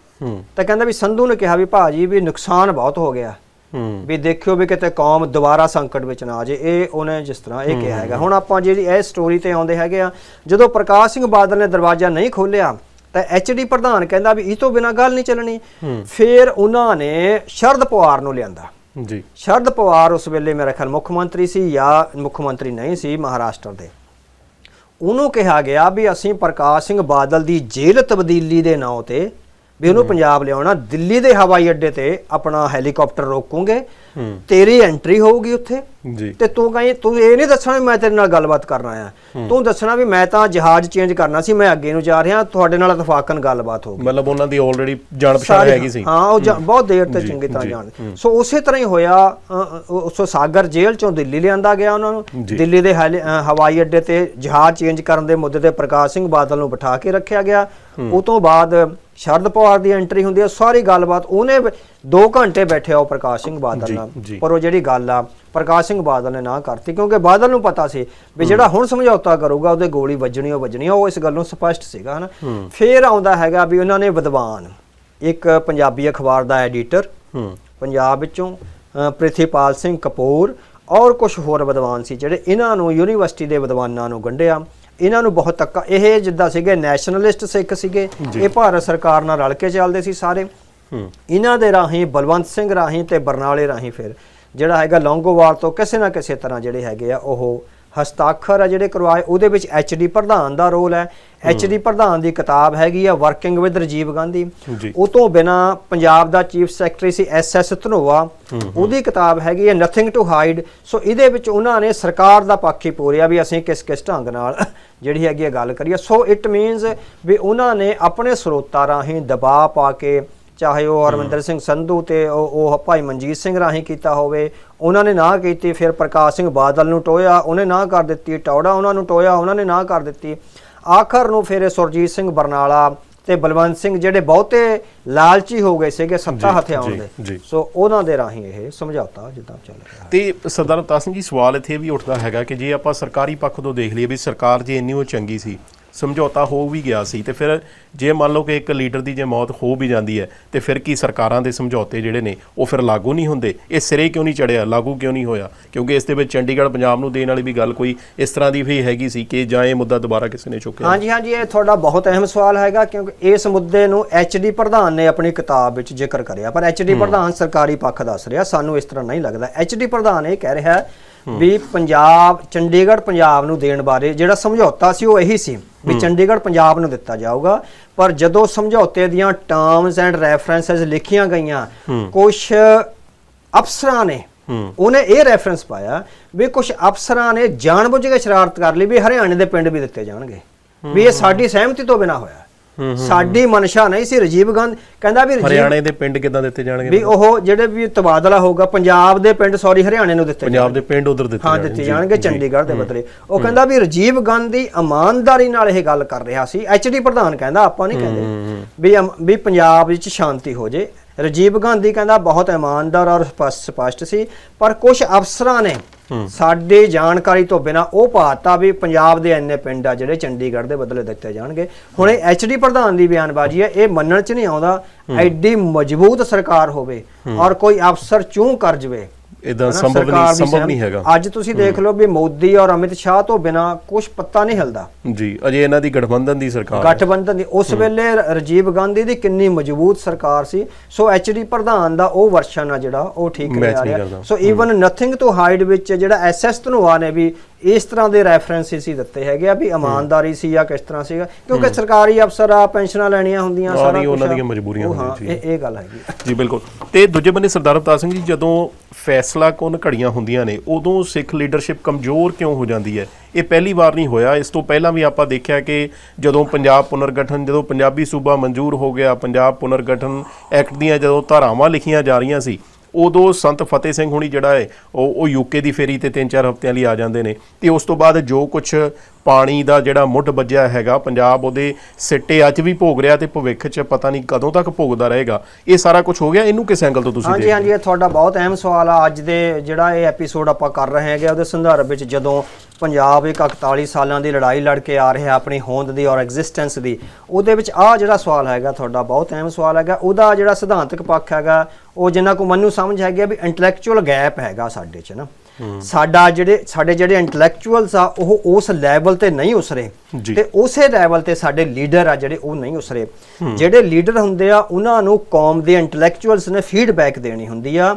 ਤਾਂ ਕਹਿੰਦਾ ਵੀ ਸੰਧੂ ਨੇ ਕਿਹਾ ਵੀ ਭਾਜੀ ਵੀ ਨੁਕਸਾਨ ਬਹੁਤ ਹੋ ਗਿਆ। ਵੀ ਦੇਖਿਓ ਵੀ ਕਿਤੇ ਕੌਮ ਦੁਬਾਰਾ ਸੰਕਟ ਵਿੱਚ ਨਾ ਆ ਜੇ। ਇਹ ਉਹਨੇ ਜਿਸ ਤਰ੍ਹਾਂ ਇਹ ਕਿਹਾ ਹੈਗਾ। ਹੁਣ ਆਪਾਂ ਜਿਹੜੀ ਇਹ ਸਟੋਰੀ ਤੇ ਆਉਂਦੇ ਹੈਗੇ ਆ ਜਦੋਂ ਪ੍ਰਕਾਸ਼ ਸਿੰਘ ਬਾਦਲ ਨੇ ਦਰਵਾਜ਼ਾ ਨਹੀਂ ਖੋਲਿਆ ਤਾਂ ਐਚਡੀ ਪ੍ਰਧਾਨ ਕਹਿੰਦਾ ਵੀ ਇਹ ਤੋਂ ਬਿਨਾਂ ਗੱਲ ਨਹੀਂ ਚੱਲਣੀ। ਫਿਰ ਉਹਨਾਂ ਨੇ ਸ਼ਰਦ ਪਵਾਰ ਨੂੰ ਲਿਆਂਦਾ। ਜੀ। ਸ਼ਰਦ ਪਵਾਰ ਉਸ ਵੇਲੇ ਮੇਰਾ ਖਿਆਲ ਮੁੱਖ ਮੰਤਰੀ ਸੀ ਜਾਂ ਮੁੱਖ ਮੰਤਰੀ ਨਹੀਂ ਸੀ ਮਹਾਰਾਸ਼ਟਰ ਦੇ। ਉਹਨੂੰ ਕਿਹਾ ਗਿਆ ਵੀ ਅਸੀਂ ਪ੍ਰਕਾਸ਼ ਸਿੰਘ ਬਾਦਲ ਦੀ ਜੇਲ੍ਹ ਤਬਦੀਲੀ ਦੇ ਨਾਂ ਤੇ ਵੀ ਉਹਨੂੰ ਪੰਜਾਬ ਲਿਆਉਣਾ ਦਿੱਲੀ ਦੇ ਹਵਾਈ ਅੱਡੇ ਤੇ ਆਪਣਾ ਹੈਲੀਕਾਪਟਰ ਰੋਕੂਗੇ ਤੇਰੀ ਐਂਟਰੀ ਹੋਊਗੀ ਉੱਥੇ। ਤੇ ਤੂੰ ਕਹੀਂ ਤੂੰ ਇਹ ਨਹੀਂ ਦੱਸਣਾ ਵੀ ਮੈਂ ਤੇਰੇ ਨਾਲ ਗੱਲਬਾਤ ਕਰਨ ਆਇਆ। ਤੂੰ ਦੱਸਣਾ ਵੀ ਮੈਂ ਤਾਂ ਜਹਾਜ਼ ਚੇਂਜ ਕਰਨਾ ਸੀ ਮੈਂ ਅੱਗੇ ਨੂੰ ਜਾ ਰਿਹਾ ਤੁਹਾਡੇ ਨਾਲ ਇਤਫਾਕਨ ਗੱਲਬਾਤ ਹੋ ਗਈ। ਮਤਲਬ ਉਹਨਾਂ ਦੀ ਆਲਰੇਡੀ ਜਾਣ ਪਛਾਣ ਹੈਗੀ ਸੀ। ਹਾਂ ਉਹ ਬਹੁਤ ਦੇਰ ਤੇ ਚੰਗੀ ਤਰ੍ਹਾਂ ਜੀ, ਜਾਣਦੇ। ਸੋ ਉਸੇ ਤਰ੍ਹਾਂ ਹੀ ਹੋਇਆ ਉਸ ਸਾਗਰ ਜੇਲ੍ਹ ਚੋਂ ਦਿੱਲੀ ਲਿਆਂਦਾ ਗਿਆ ਉਹਨਾਂ ਨੂੰ। ਦਿੱਲੀ ਦੇ ਹਵਾਈ ਅੱਡੇ ਤੇ ਜਹਾਜ਼ ਚੇਂਜ ਕਰਨ ਦੇ ਮੁੱਦੇ ਤੇ ਪ੍ਰਕਾਸ਼ ਸਿੰਘ ਬਾਦਲ ਨੂੰ ਬਿਠਾ ਕੇ ਰੱਖਿਆ ਗਿਆ। ਉਹ ਤੋਂ ਬਾਅਦ ਸ਼ਰਦ ਪਵਾਰ ਦੀ ਐਂਟਰੀ ਹੁੰਦੀ ਹੈ ਸਾਰੀ ਗੱਲਬਾਤ ਉਹਨੇ 2 ਘੰਟੇ ਬੈਠਿਆ ਉਹ ਪ੍ਰਕਾਸ਼ ਸਿੰਘ ਬਾਦਲ ਨਾਲ। ਪਰ ਉਹ ਜਿਹੜੀ ਗੱਲ ਆ ਪ੍ਰਕਾਸ਼ ਸਿੰਘ ਬਾਦਲ ਨੇ ਨਾ ਕਰਤੀ ਕਿਉਂਕਿ ਬਾਦਲ ਨੂੰ ਪਤਾ ਸੀ ਵੀ ਜਿਹੜਾ ਹੁਣ ਸਮਝੌਤਾ ਕਰੂਗਾ ਉਹਦੇ ਗੋਲੀ ਵੱਜਣੀ ਉਹ ਵੱਜਣੀ ਉਹ ਇਸ ਗੱਲੋਂ ਸਪਸ਼ਟ ਸੀਗਾ ਹਨਾ? ਫੇਰ ਆਉਂਦਾ ਹੈਗਾ ਵੀ ਉਹਨਾਂ ਨੇ ਵਿਦਵਾਨ ਇੱਕ ਪੰਜਾਬੀ ਅਖਬਾਰ ਦਾ ਐਡੀਟਰ ਪੰਜਾਬ ਵਿੱਚੋਂ ਪ੍ਰਿਥੀਪਾਲ ਸਿੰਘ ਕਪੂਰ ਔਰ ਕੁਝ ਹੋਰ ਵਿਦਵਾਨ ਸੀ ਜਿਹੜੇ ਇਹਨਾਂ ਨੂੰ ਯੂਨੀਵਰਸਿਟੀ ਦੇ ਵਿਦਵਾਨਾਂ ਨੂੰ ਗੰਢਿਆ। ਇਹਨਾਂ ਨੂੰ ਬਹੁਤ ਤੱਕਾ ਇਹ ਜਿੱਦਾਂ ਸੀਗੇ ਨੈਸ਼ਨਲਿਸਟ ਸਿੱਖ ਸੀਗੇ ਇਹ ਭਾਰਤ ਸਰਕਾਰ ਨਾਲ ਰਲ ਕੇ ਚੱਲਦੇ ਸੀ ਸਾਰੇ। ਇਹਨਾਂ ਦੇ ਰਾਹੀਂ ਬਲਵੰਤ ਸਿੰਘ ਰਾਹੀਂ ਤੇ ਬਰਨਾਲੇ ਰਾਹੀਂ ਫਿਰ ਜਿਹੜਾ ਹੈਗਾ ਲੌਂਗੋਵਾਲ ਤੋਂ ਕਿਸੇ ਨਾ ਕਿਸੇ ਤਰ੍ਹਾਂ ਜਿਹੜੇ ਹੈਗੇ ਆ ਉਹ ਹਸਤਾਖਰ ਆ ਜਿਹੜੇ ਕਰਵਾਏ ਉਹਦੇ ਵਿੱਚ ਐਚਡੀ ਪ੍ਰਧਾਨ ਦਾ ਰੋਲ ਹੈ। ਐਚਡੀ ਪ੍ਰਧਾਨ ਦੀ ਕਿਤਾਬ ਹੈਗੀ ਆ ਵਰਕਿੰਗ ਵਿਦ ਰਾਜੀਵ ਗਾਂਧੀ। ਉਹ ਤੋਂ ਬਿਨਾ ਪੰਜਾਬ ਦਾ ਚੀਫ ਸੈਕਟਰੀ ਸੀ ਐਸ ਐਸ ਧਨੋਆ। ਉਹਦੀ ਕਿਤਾਬ ਹੈਗੀ ਹੈ ਨਥਿੰਗ ਟੂ ਹਾਈਡ ਸੋ ਇਹਦੇ ਵਿੱਚ ਉਹਨਾਂ ਨੇ ਸਰਕਾਰ ਦਾ ਪੱਖ ਹੀ ਪੂਰਿਆ ਵੀ ਅਸੀਂ ਕਿਸ ਕਿਸ ਢੰਗ ਨਾਲ ਜਿਹੜੀ ਹੈਗੀ ਹੈ ਗੱਲ ਕਰੀਏ। ਸੋ ਇਟ ਮੀਨਸ ਵੀ ਉਹਨਾਂ ਨੇ ਆਪਣੇ ਸਰੋਤਾਂ ਰਾਹੀਂ ਦਬਾਅ ਪਾ ਕੇ ਚਾਹੇ ਉਹ ਹਰਮਿੰਦਰ ਸਿੰਘ ਸੰਧੂ ਤੇ ਉਹ ਭਾਈ ਮਨਜੀਤ ਸਿੰਘ ਰਾਹੀਂ ਕੀਤਾ ਹੋਵੇ ਉਹਨਾਂ ਨੇ ਨਾ ਕੀਤੀ ਫਿਰ ਪ੍ਰਕਾਸ਼ ਸਿੰਘ ਬਾਦਲ ਨੂੰ ਟੋਇਆ ਉਹਨੇ ਨਾ ਕਰ ਦਿੱਤੀ ਟੌੜਾ ਉਹਨਾਂ ਨੂੰ ਟੋਇਆ ਉਹਨਾਂ ਨੇ ਨਾ ਕਰ ਦਿੱਤੀ। ਆਖਰ ਨੂੰ ਫਿਰ ਸੁਰਜੀਤ ਸਿੰਘ ਬਰਨਾਲਾ ਤੇ ਬਲਵੰਤ ਸਿੰਘ ਜਿਹੜੇ ਬਹੁਤੇ ਲਾਲਚੀ ਹੋ ਗਏ ਸੀਗੇ ਸੱਤਾ ਜੀ, ਹਥਿਆਉਣ ਜੀ, ਦੇ। ਸੋ ਉਹਨਾਂ ਦੇ ਰਾਹੀਂ ਇਹ ਸਮਝੌਤਾ ਜਿੱਦਾਂ ਚੱਲ ਰਿਹਾ ਤੇ ਸਰਦਾਰ ਸਿੰਘ ਜੀ ਸਵਾਲ ਇੱਥੇ ਵੀ ਉੱਠਦਾ ਹੈਗਾ ਕਿ ਜੇ ਆਪਾਂ ਸਰਕਾਰੀ ਪੱਖ ਤੋਂ ਦੇਖ ਲਈਏ ਵੀ ਸਰਕਾਰ ਜੇ ਇੰਨੀ ਉਹ ਚੰਗੀ ਸੀ ਸਮਝੌਤਾ ਹੋ ਵੀ ਗਿਆ ਸੀ ਤੇ ਫਿਰ ਜੇ ਮੰਨ ਲਓ ਕਿ ਇੱਕ ਲੀਡਰ ਦੀ ਜੇ ਮੌਤ ਹੋ ਵੀ ਜਾਂਦੀ ਹੈ ਤੇ ਫਿਰ ਕੀ ਸਰਕਾਰਾਂ ਦੇ ਸਮਝੌਤੇ ਜਿਹੜੇ ਨੇ ਉਹ ਫਿਰ ਲਾਗੂ ਨਹੀਂ ਹੁੰਦੇ? ਇਹ ਸਿਰੇ ਕਿਉਂ ਨਹੀਂ ਚੜਿਆ? ਲਾਗੂ ਕਿਉਂ ਨਹੀਂ ਹੋਇਆ? ਕਿਉਂਕਿ ਇਸ ਦੇ ਵਿੱਚ ਚੰਡੀਗੜ੍ਹ ਪੰਜਾਬ ਨੂੰ ਦੇਣ ਵਾਲੀ ਵੀ ਗੱਲ ਕੋਈ ਇਸ ਤਰ੍ਹਾਂ ਦੀ ਵੀ ਹੈਗੀ ਸੀ ਕਿ ਜਾਂ ਇਹ ਮੁੱਦਾ ਦੁਬਾਰਾ ਕਿਸੇ ਨੇ ਚੁੱਕਿਆ? ਹਾਂਜੀ ਹਾਂਜੀ ਇਹ ਤੁਹਾਡਾ ਬਹੁਤ ਅਹਿਮ ਸਵਾਲ ਹੈਗਾ ਕਿਉਂਕਿ ਇਸ ਮੁੱਦੇ ਨੂੰ ਐਚਡੀ ਪ੍ਰਧਾਨ ਨੇ ਆਪਣੀ ਕਿਤਾਬ ਵਿੱਚ ਜ਼ਿਕਰ ਕਰਿਆ। ਪਰ ਐਚਡੀ ਪ੍ਰਧਾਨ ਸਰਕਾਰੀ ਪੱਖ ਦੱਸ ਰਿਹਾ ਸਾਨੂੰ ਇਸ ਤਰ੍ਹਾਂ ਨਹੀਂ ਲੱਗਦਾ। ਐਚਡੀ ਪ੍ਰਧਾਨ ਇਹ ਕਹਿ ਰਿਹਾ ਹੈ ਵੀ ਪੰਜਾਬ ਚੰਡੀਗੜ੍ਹ ਪੰਜਾਬ ਨੂੰ ਦੇਣ ਬਾਰੇ ਜਿਹੜਾ ਸਮਝੌਤਾ ਸੀ ਉਹ ਇਹੀ ਸੀ ਵੀ ਚੰਡੀਗੜ੍ਹ ਪੰਜਾਬ ਨੂੰ ਦਿੱਤਾ ਜਾਊਗਾ। ਪਰ ਜਦੋਂ ਸਮਝੌਤੇ ਦੀਆਂ ਟਰਮਸ ਐਂਡ ਰੈਫਰੈਂਸਸ ਲਿਖੀਆਂ ਗਈਆਂ ਕੁਝ ਅਫਸਰਾਂ ਨੇ ਉਹਨੇ ਇਹ ਰੈਫਰੈਂਸ ਪਾਇਆ ਵੀ ਕੁਝ ਅਫਸਰਾਂ ਨੇ ਜਾਣਬੁੱਝ ਕੇ ਸ਼ਰਾਰਤ ਕਰ ਲਈ ਵੀ ਹਰਿਆਣੇ ਦੇ ਪਿੰਡ ਵੀ ਦਿੱਤੇ ਜਾਣਗੇ। ਵੀ ਇਹ ਸਾਡੀ ਸਹਿਮਤੀ ਤੋਂ ਬਿਨਾ ਹੋਇਆ। ਸਾਡੀ ਮਨਸ਼ਾ ਨਹੀਂ ਸੀ ਰਾਜੀਵ ਗਾਂਧੀ। ਕਹਿੰਦਾ ਵੀ ਹਰਿਆਣੇ ਦੇ ਪਿੰਡ ਕਿੱਦਾਂ ਦਿੱਤੇ ਜਾਣਗੇ? ਵੀ ਉਹ ਜਿਹੜੇ ਵੀ ਤਬਾਦਲਾ ਹੋਊਗਾ ਪੰਜਾਬ ਦੇ ਪਿੰਡ ਸੌਰੀ ਹਰਿਆਣੇ ਨੂੰ ਦਿੱਤੇ ਪੰਜਾਬ ਦੇ ਪਿੰਡ ਉਧਰ ਦਿੱਤੇ ਹਾਂ। ਦਿੱਤੇ ਜਾਣਗੇ। ਚੰਡੀਗੜ੍ਹ ਦੇ ਬਦਲੇ। ਉਹ ਕਹਿੰਦਾ ਵੀ ਰਾਜੀਵ ਗਾਂਧੀ ਇਮਾਨਦਾਰੀ ਨਾਲ ਇਹ ਗੱਲ ਕਰ ਰਿਹਾ ਸੀ। ਐਚਡੀ ਪ੍ਰਧਾਨ ਕਹਿੰਦਾ ਆਪਾਂ ਨਹੀਂ ਕਹਿੰਦੇ ਵੀ ਵੀ ਪੰਜਾਬ ਵਿੱਚ ਸ਼ਾਂਤੀ ਹੋ ਜੇ। ਰਾਜੀਵ ਗਾਂਧੀ ਕਹਿੰਦਾ ਬਹੁਤ ਇਮਾਨਦਾਰ ਔਰ ਸਪਸ਼ਟ ਸੀ ਪਰ ਕੁਝ ਅਫਸਰਾਂ ਨੇ ਸਾਡੇ ਜਾਣਕਾਰੀ ਤੋਂ ਬਿਨਾ ਉਹ ਪਾਤਾ ਵੀ ਪੰਜਾਬ ਦੇ ਇੰਨੇ ਪਿੰਡ ਆ ਜਿਹੜੇ ਚੰਡੀਗੜ੍ਹ ਦੇ ਬਦਲੇ ਦਿੱਤੇ ਜਾਣਗੇ। ਹੁਣ ਇਹ ਐਚਡੀ ਪ੍ਰਧਾਨ ਦੀ ਬਿਆਨਬਾਜ਼ੀ ਹੈ ਇਹ ਮੰਨਣ ਚ ਨਹੀਂ ਆਉਂਦਾ ਐਡੀ ਮਜ਼ਬੂਤ ਸਰਕਾਰ ਹੋਵੇ ਔਰ ਕੋਈ ਅਫਸਰ ਚੂੰ ਕਰ ਜਵੇ ਇਦਾਂ ਸੰਭਵ ਨਹੀਂ ਸੰਭਵ ਨਹੀਂ ਹੈਗਾ। ਅੱਜ ਤੁਸੀਂ ਦੇਖ ਲਓ ਵੀ ਮੋਦੀ ਔਰ ਅਮਿਤ ਸ਼ਾਹ ਤੋਂ ਬਿਨਾ ਕੁਝ ਪੱਤਾ ਨਹੀਂ ਹਿਲਦਾ। ਜੀ ਅਜੇ ਇਹਨਾਂ ਦੀ ਗਠਬੰਧਨ ਦੀ ਸਰਕਾਰ। ਗਠਬੰਧਨ ਦੀ ਉਸ ਵੇਲੇ ਰਾਜੀਵ ਗਾਂਧੀ ਦੀ ਕਿੰਨੀ ਮਜ਼ਬੂਤ ਸਰਕਾਰ ਸੀ। ਸੋ ਐਚਡੀ ਪ੍ਰਧਾਨ ਦਾ ਉਹ ਵਰਸ਼ਨ ਆ ਜਿਹੜਾ ਉਹ ਠੀਕ ਨਹੀਂ ਆ ਰਿਹਾ। So even nothing to hide ਵਿੱਚ ਜਿਹੜਾ ਐਸਐਸ ਧਨੋਆ ਨੇ ਵੀ ਇਸ ਤਰ੍ਹਾਂ ਦੇ ਰੈਫਰੈਂਸਿਸ ਹੀ ਦਿੱਤੇ ਹੈਗੇ ਆ ਵੀ ਇਮਾਨਦਾਰੀ ਸੀ ਜਾਂ ਕਿਸ ਤਰ੍ਹਾਂ ਸੀਗਾ ਕਿਉਂਕਿ ਸਰਕਾਰੀ ਅਫਸਰ ਆ ਪੈਨਸ਼ਨਾਂ ਲੈਣੀਆਂ ਹੁੰਦੀਆਂ ਨਹੀਂ, ਕੁਛ ਉਹਨਾਂ। ਦੀਆਂ ਮਜਬੂਰੀਆਂ ਹੁੰਦੀਆਂ, ਜੀ। ਇਹ ਇਹ ਗੱਲ ਹੈਗੀ। ਜੀ ਬਿਲਕੁਲ ਤੇ ਦੂਜੇ ਬੰਨੇ ਸਰਦਾਰ ਅਵਤਾਰ ਸਿੰਘ ਜੀ ਜਦੋਂ ਫੈਸਲਾ ਕੁਨ ਘੜੀਆਂ ਹੁੰਦੀਆਂ ਨੇ ਉਦੋਂ ਸਿੱਖ ਲੀਡਰਸ਼ਿਪ ਕਮਜ਼ੋਰ ਕਿਉਂ ਹੋ ਜਾਂਦੀ ਹੈ ਇਹ ਪਹਿਲੀ ਵਾਰ ਨਹੀਂ ਹੋਇਆ ਇਸ ਤੋਂ ਪਹਿਲਾਂ ਵੀ ਆਪਾਂ ਦੇਖਿਆ ਕਿ ਜਦੋਂ ਪੰਜਾਬ ਪੁਨਰਗਠਨ ਜਦੋਂ ਪੰਜਾਬੀ ਸੂਬਾ ਮਨਜ਼ੂਰ ਹੋ ਗਿਆ ਪੰਜਾਬ ਪੁਨਰਗਠਨ ਐਕਟ ਦੀਆਂ ਜਦੋਂ ਧਾਰਾਵਾਂ ਲਿਖੀਆਂ ਜਾ ਰਹੀਆਂ ਸੀ ਉਦੋਂ ਸੰਤ ਫਤਿਹ ਸਿੰਘ ਹੁਣੀ ਜਿਹੜਾ ਹੈ, ਉਹ ਉਹ ਯੂਕੇ ਦੀ ਫੇਰੀ ਤੇ 3-4 ਹਫ਼ਤਿਆਂ ਲਈ ਆ ਜਾਂਦੇ ਨੇ। ਤੇ ਉਸ ਤੋਂ ਬਾਅਦ ਜੋ ਕੁਝ ਪਾਣੀ ਦਾ ਜਿਹੜਾ ਮੁੱਢ ਵੱਜਿਆ ਹੈਗਾ ਪੰਜਾਬ ਉਹਦੇ ਸਿੱਟੇ ਅੱਜ ਵੀ ਭੋਗ ਰਿਹਾ ਤੇ ਭਵਿੱਖ 'ਚ ਪਤਾ ਨਹੀਂ ਕਦੋਂ ਤੱਕ ਭੋਗਦਾ ਰਹੇਗਾ। ਇਹ ਸਾਰਾ ਕੁਝ ਹੋ ਗਿਆ ਇਹਨੂੰ ਕਿਸ ਐਂਗਲ ਤੋਂ ਤੁਸੀਂ ਹਾਂਜੀ ਹਾਂਜੀ ਇਹ ਤੁਹਾਡਾ ਬਹੁਤ ਅਹਿਮ ਸਵਾਲ ਆ। ਅੱਜ ਦੇ ਜਿਹੜਾ ਇਹ ਐਪੀਸੋਡ ਆਪਾਂ ਕਰ ਰਹੇ ਹੈਗੇ ਉਹਦੇ ਸੰਦਰਭ ਵਿੱਚ ਜਦੋਂ ਪੰਜਾਬ ਇੱਕ 41 ਸਾਲਾਂ ਦੀ ਲੜਾਈ ਲੜ ਕੇ ਆ ਰਿਹਾ ਆਪਣੀ ਹੋਂਦ ਦੀ ਔਰ ਐਗਜ਼ਿਸਟੈਂਸ ਦੀ ਉਹਦੇ ਵਿੱਚ ਆ ਜਿਹੜਾ ਸਵਾਲ ਹੈਗਾ ਤੁਹਾਡਾ ਬਹੁਤ ਅਹਿਮ ਸਵਾਲ ਹੈਗਾ। ਉਹਦਾ ਜਿਹੜਾ ਸਿਧਾਂਤਕ ਪੱਖ ਹੈਗਾ ਉਹ ਜਿੰਨਾ ਕੋ ਮੈਨੂੰ ਸਮਝ ਹੈਗਾ ਵੀ ਇੰਟੈਲੈਕਚੁਅਲ ਗੈਪ ਹੈਗਾ ਸਾਡੇ 'ਚ ਨਾ। ਸਾਡਾ ਜਿਹੜੇ ਸਾਡੇ ਜਿਹੜੇ ਇੰਟੈਲੈਕਚੁਅਲਸ ਆ ਉਹ ਉਸ ਲੈਵਲ ਤੇ ਨਹੀਂ ਉਸਰੇ। ਤੇ ਉਸੇ ਲੈਵਲ ਤੇ ਸਾਡੇ ਲੀਡਰ ਆ ਜਿਹੜੇ ਉਹ ਨਹੀਂ ਉਸਰੇ। ਜਿਹੜੇ ਲੀਡਰ ਹੁੰਦੇ ਆ ਉਹਨਾਂ ਨੂੰ ਕੌਮ ਦੇ ਇੰਟੈਲੈਕਚੁਅਲਸ ਨੇ ਫੀਡਬੈਕ ਦੇਣੀ ਹੁੰਦੀ ਆ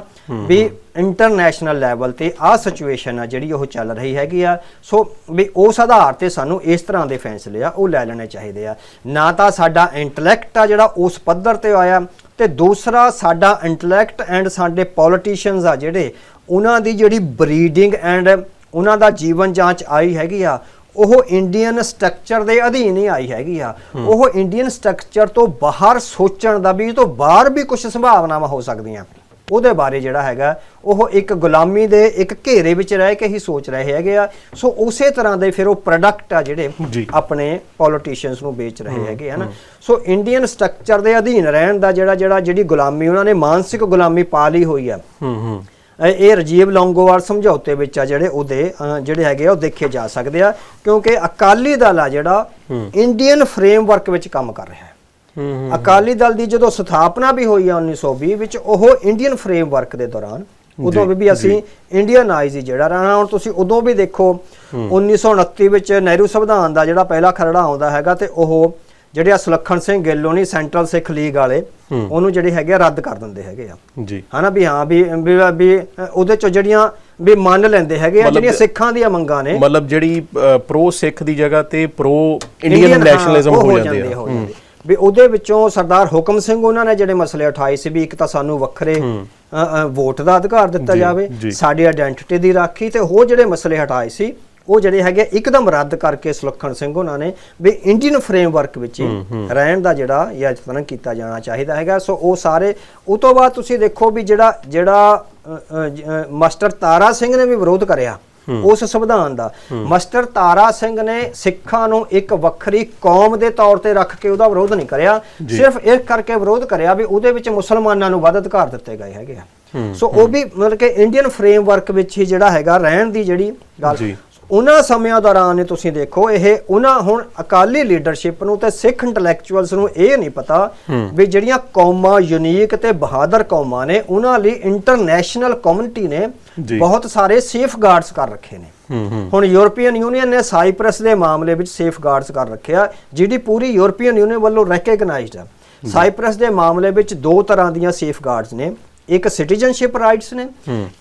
ਵੀ ਇੰਟਰਨੈਸ਼ਨਲ ਲੈਵਲ ਤੇ ਆ ਸਿਚੁਏਸ਼ਨ ਆ ਜਿਹੜੀ ਉਹ ਚੱਲ ਰਹੀ ਹੈਗੀ ਆ। ਸੋ ਵੀ ਉਸ ਆਧਾਰ ਤੇ ਸਾਨੂੰ ਇਸ ਤਰ੍ਹਾਂ ਦੇ ਫੈਸਲੇ ਆ ਉਹ ਲੈ ਲੈਣੇ ਚਾਹੀਦੇ ਆ। ਨਾ ਤਾਂ ਸਾਡਾ ਇੰਟੈਲੈਕਟ ਆ ਜਿਹੜਾ ਉਸ ਪੱਧਰ ਤੇ ਆਇਆ ਤੇ ਦੂਸਰਾ ਸਾਡਾ ਇੰਟੈਲੈਕਟ ਐਂਡ ਸਾਡੇ ਪੋਲੀਟੀਸ਼ੀਅਨਸ ਆ ਜਿਹੜੇ ਉਹਨਾਂ ਦੀ ਜਿਹੜੀ ਬਰੀਡਿੰਗ ਐਂਡ ਉਹਨਾਂ ਦਾ ਜੀਵਨ ਜਾਂਚ ਆਈ ਹੈਗੀ ਆ ਉਹ ਇੰਡੀਅਨ ਸਟਰਕਚਰ ਦੇ ਅਧੀਨ ਹੀ ਆਈ ਹੈਗੀ ਆ। ਉਹ ਇੰਡੀਅਨ ਸਟਰਕਚਰ ਤੋਂ ਬਾਹਰ ਸੋਚਣ ਦਾ ਵੀ ਤੋਂ ਬਾਹਰ ਵੀ ਕੁਝ ਸੰਭਾਵਨਾਵਾਂ ਹੋ ਸਕਦੀਆਂ। ਉਹਦੇ ਬਾਰੇ ਜਿਹੜਾ ਹੈਗਾ ਉਹ ਇੱਕ ਗੁਲਾਮੀ ਦੇ ਇੱਕ ਘੇਰੇ ਵਿੱਚ ਰਹਿ ਕੇ ਹੀ ਸੋਚ ਰਹੇ ਹੈਗੇ ਆ। ਸੋ ਉਸੇ ਤਰ੍ਹਾਂ ਦੇ ਫਿਰ ਉਹ ਪ੍ਰੋਡਕਟ ਆ ਜਿਹੜੇ। ਆਪਣੇ ਪੋਲੀਟੀਸ਼ੀਅਨਸ ਨੂੰ ਵੇਚ ਰਹੇ ਹੈਗੇ ਹਨ ਸੋ ਇੰਡੀਅਨ ਸਟਰਕਚਰ ਦੇ ਅਧੀਨ ਰਹਿਣ ਦਾ ਜਿਹੜਾ ਜਿਹੜਾ ਜਿਹੜੀ ਗੁਲਾਮੀ ਉਹਨਾਂ ਨੇ ਮਾਨਸਿਕ ਗੁਲਾਮੀ ਪਾ ਲਈ ਹੋਈ ਆ। ਹੂੰ ਹੂੰ। ਇਹ ਰਾਜੀਵ ਲੌਂਗੋਵਾਲ ਸਮਝੌਤੇ ਵਿੱਚ ਆ ਜਿਹੜੇ ਉਹਦੇ ਜਿਹੜੇ ਹੈਗੇ ਆ ਉਹ ਦੇਖੇ ਜਾ ਸਕਦੇ ਆ ਕਿਉਂਕਿ ਅਕਾਲੀ ਦਲ ਆ ਜਿਹੜਾ ਇੰਡੀਅਨ ਫਰੇਮਵਰਕ ਵਿੱਚ ਕੰਮ ਕਰ ਰਿਹਾ ਹੈ। ਅਕਾਲੀ ਦਲ ਦੀ ਜਦੋਂ ਸਥਾਪਨਾ ਵੀ ਹੋਈ ਆ 1920 ਵਿੱਚ ਉਹ ਇੰਡੀਅਨ ਫਰੇਮਵਰਕ ਦੇ ਦੌਰਾਨ ਉਦੋਂ ਵੀ ਅਸੀਂ ਇੰਡੀਅਨਾਈਜ਼ ਹੀ ਜਿਹੜਾ ਰਹਾ ਹੁਣ ਤੁਸੀਂ ਉਦੋਂ ਵੀ ਦੇਖੋ 1929 ਵਿੱਚ ਨਹਿਰੂ ਸੰਵਿਧਾਨ ਦਾ ਜਿਹੜਾ ਪਹਿਲਾ ਖਰੜਾ ਆਉਂਦਾ ਹੈਗਾ ਤੇ ਉਹ ਜਿਹੜੇ ਆ ਸੁਲੱਖਣ ਸਿੰਘ ਗਿੱਲ ਨਹੀਂ ਸੈਂਟਰਲ ਸਿੱਖ ਲੀਗ ਵਾਲੇ ਉਹਨੂੰ ਜਿਹੜੇ ਹੈਗੇ ਰੱਦ ਕਰ ਦਿੰਦੇ ਹੈਗੇ ਆ। ਜੀ। ਹਨਾ ਵੀ ਹਾਂ ਵੀ ਵੀ ਉਹਦੇ ਚ ਜਿਹੜੀਆਂ ਵੀ ਮੰਨ ਲੈਂਦੇ ਹੈਗੇ ਆ ਜਿਹੜੀਆਂ ਸਿੱਖਾਂ ਦੀਆਂ ਮੰਗਾਂ ਨੇ। ਮਤਲਬ ਜਿਹੜੀ ਪ੍ਰੋ ਸਿੱਖ ਦੀ ਜਗ੍ਹਾ ਤੇ ਪ੍ਰੋ ਇੰਡੀਅਨ ਨੈਸ਼ਨਲਿਜ਼ਮ ਹੋ ਜਾਂਦੇ ਆ। ਵੀ ਉਹਦੇ ਵਿੱਚੋਂ ਸਰਦਾਰ ਹੁਕਮ ਸਿੰਘ ਉਹਨਾਂ ਨੇ ਜਿਹੜੇ ਮਸਲੇ ਉਠਾਏ ਸੀ ਵੀ ਇੱਕ ਤਾਂ ਸਾਨੂੰ ਵੱਖਰੇ ਵੋਟ ਦਾ ਅਧਿਕਾਰ ਦਿੱਤਾ ਜਾਵੇ। ਸਾਡੀ ਆਇਡੈਂਟੀਟੀ ਦੀ ਰਾਖੀ ਤੇ ਉਹ ਜਿਹੜੇ ਮਸਲੇ ਹਟਾਏ ਸੀ ਉਹ ਜਿਹੜੇ ਹੈਗੇ ਇੱਕਦਮ ਰੱਦ ਕਰਕੇ ਸੁਲੱਖਣ ਸਿੰਘ ਉਹਨਾਂ ਨੇ ਵੀ ਇੰਡੀਅਨ ਫਰੇਮਵਰਕ ਵਿੱਚ ਰਹਿਣ ਦਾ ਜਿਹੜਾ ਯਤਨ ਕੀਤਾ ਜਾਣਾ ਚਾਹੀਦਾ ਹੈਗਾ। ਸੋ ਉਹ ਸਾਰੇ ਉਹ ਤੋਂ ਬਾਅਦ ਤੁਸੀਂ ਦੇਖੋ ਵੀ ਜਿਹੜਾ ਜਿਹੜਾ ਮਾਸਟਰ ਤਾਰਾ ਸਿੰਘ ਨੇ ਵੀ ਵਿਰੋਧ ਕਰਿਆ ਉਸ ਸੰਵਿਧਾਨ ਦਾ। ਮਾਸਟਰ ਤਾਰਾ ਸਿੰਘ ਨੇ ਸਿੱਖਾਂ ਨੂੰ ਇੱਕ ਵੱਖਰੀ ਕੌਮ ਦੇ ਤੌਰ ਤੇ ਰੱਖ ਕੇ ਉਹਦਾ ਵਿਰੋਧ ਨਹੀਂ ਕਰਿਆ। ਸਿਰਫ ਇਹ ਕਰਕੇ ਵਿਰੋਧ ਕਰਿਆ ਵੀ ਉਹਦੇ ਵਿੱਚ ਮੁਸਲਮਾਨਾਂ ਨੂੰ ਵੱਧ ਅਧਿਕਾਰ ਦਿੱਤੇ ਗਏ ਹੈਗੇ ਆ। ਸੋ ਉਹ ਵੀ ਮਤਲਬ ਕਿ ਇੰਡੀਅਨ ਫਰੇਮਵਰਕ ਵਿੱਚ ਹੀ ਜਿਹੜਾ ਹੈਗਾ ਰਹਿਣ ਦੀ ਜਿਹੜੀ ਗੱਲ। ਉਹਨਾਂ ਸਮਿਆਂ ਦੌਰਾਨ ਤੁਸੀਂ ਦੇਖੋ ਇਹ ਉਹਨਾਂ ਹੁਣ ਅਕਾਲੀ ਲੀਡਰਸ਼ਿਪ ਨੂੰ ਤੇ ਸਿੱਖ ਇੰਟੈਲੈਕਚੁਅਲਸ ਨੂੰ ਇਹ ਨਹੀਂ ਪਤਾ ਵੀ ਜਿਹੜੀਆਂ ਕੌਮਾਂ ਯੂਨੀਕ ਤੇ ਬਹਾਦਰ ਕੌਮਾਂ ਨੇ ਉਹਨਾਂ ਲਈ ਇੰਟਰਨੈਸ਼ਨਲ ਕਮਿਊਨਿਟੀ ਨੇ। ਬਹੁਤ ਸਾਰੇ ਸੇਫਗਾਰਡਸ ਕਰ ਰੱਖੇ ਨੇ। ਹੁਣ ਯੂਰਪੀਅਨ ਯੂਨੀਅਨ ਨੇ ਸਾਈਪ੍ਰਸ ਦੇ ਮਾਮਲੇ ਵਿੱਚ ਸੇਫਗਾਰਡਸ ਕਰ ਰੱਖਿਆ ਜਿਹੜੀ ਪੂਰੀ ਯੂਰਪੀਅਨ ਯੂਨੀਅਨ ਵੱਲੋਂ ਰੈਕਗਨਾਈਜ਼ਡ ਹੈ। ਸਾਈਪ੍ਰਸ ਦੇ ਮਾਮਲੇ ਵਿੱਚ ਦੋ ਤਰ੍ਹਾਂ ਦੀਆਂ ਸੇਫਗਾਰਡਸ ਨੇ। ਇੱਕ ਸਿਟੀਜ਼ਨਸ਼ਿਪ ਰਾਈਟਸ ਨੇ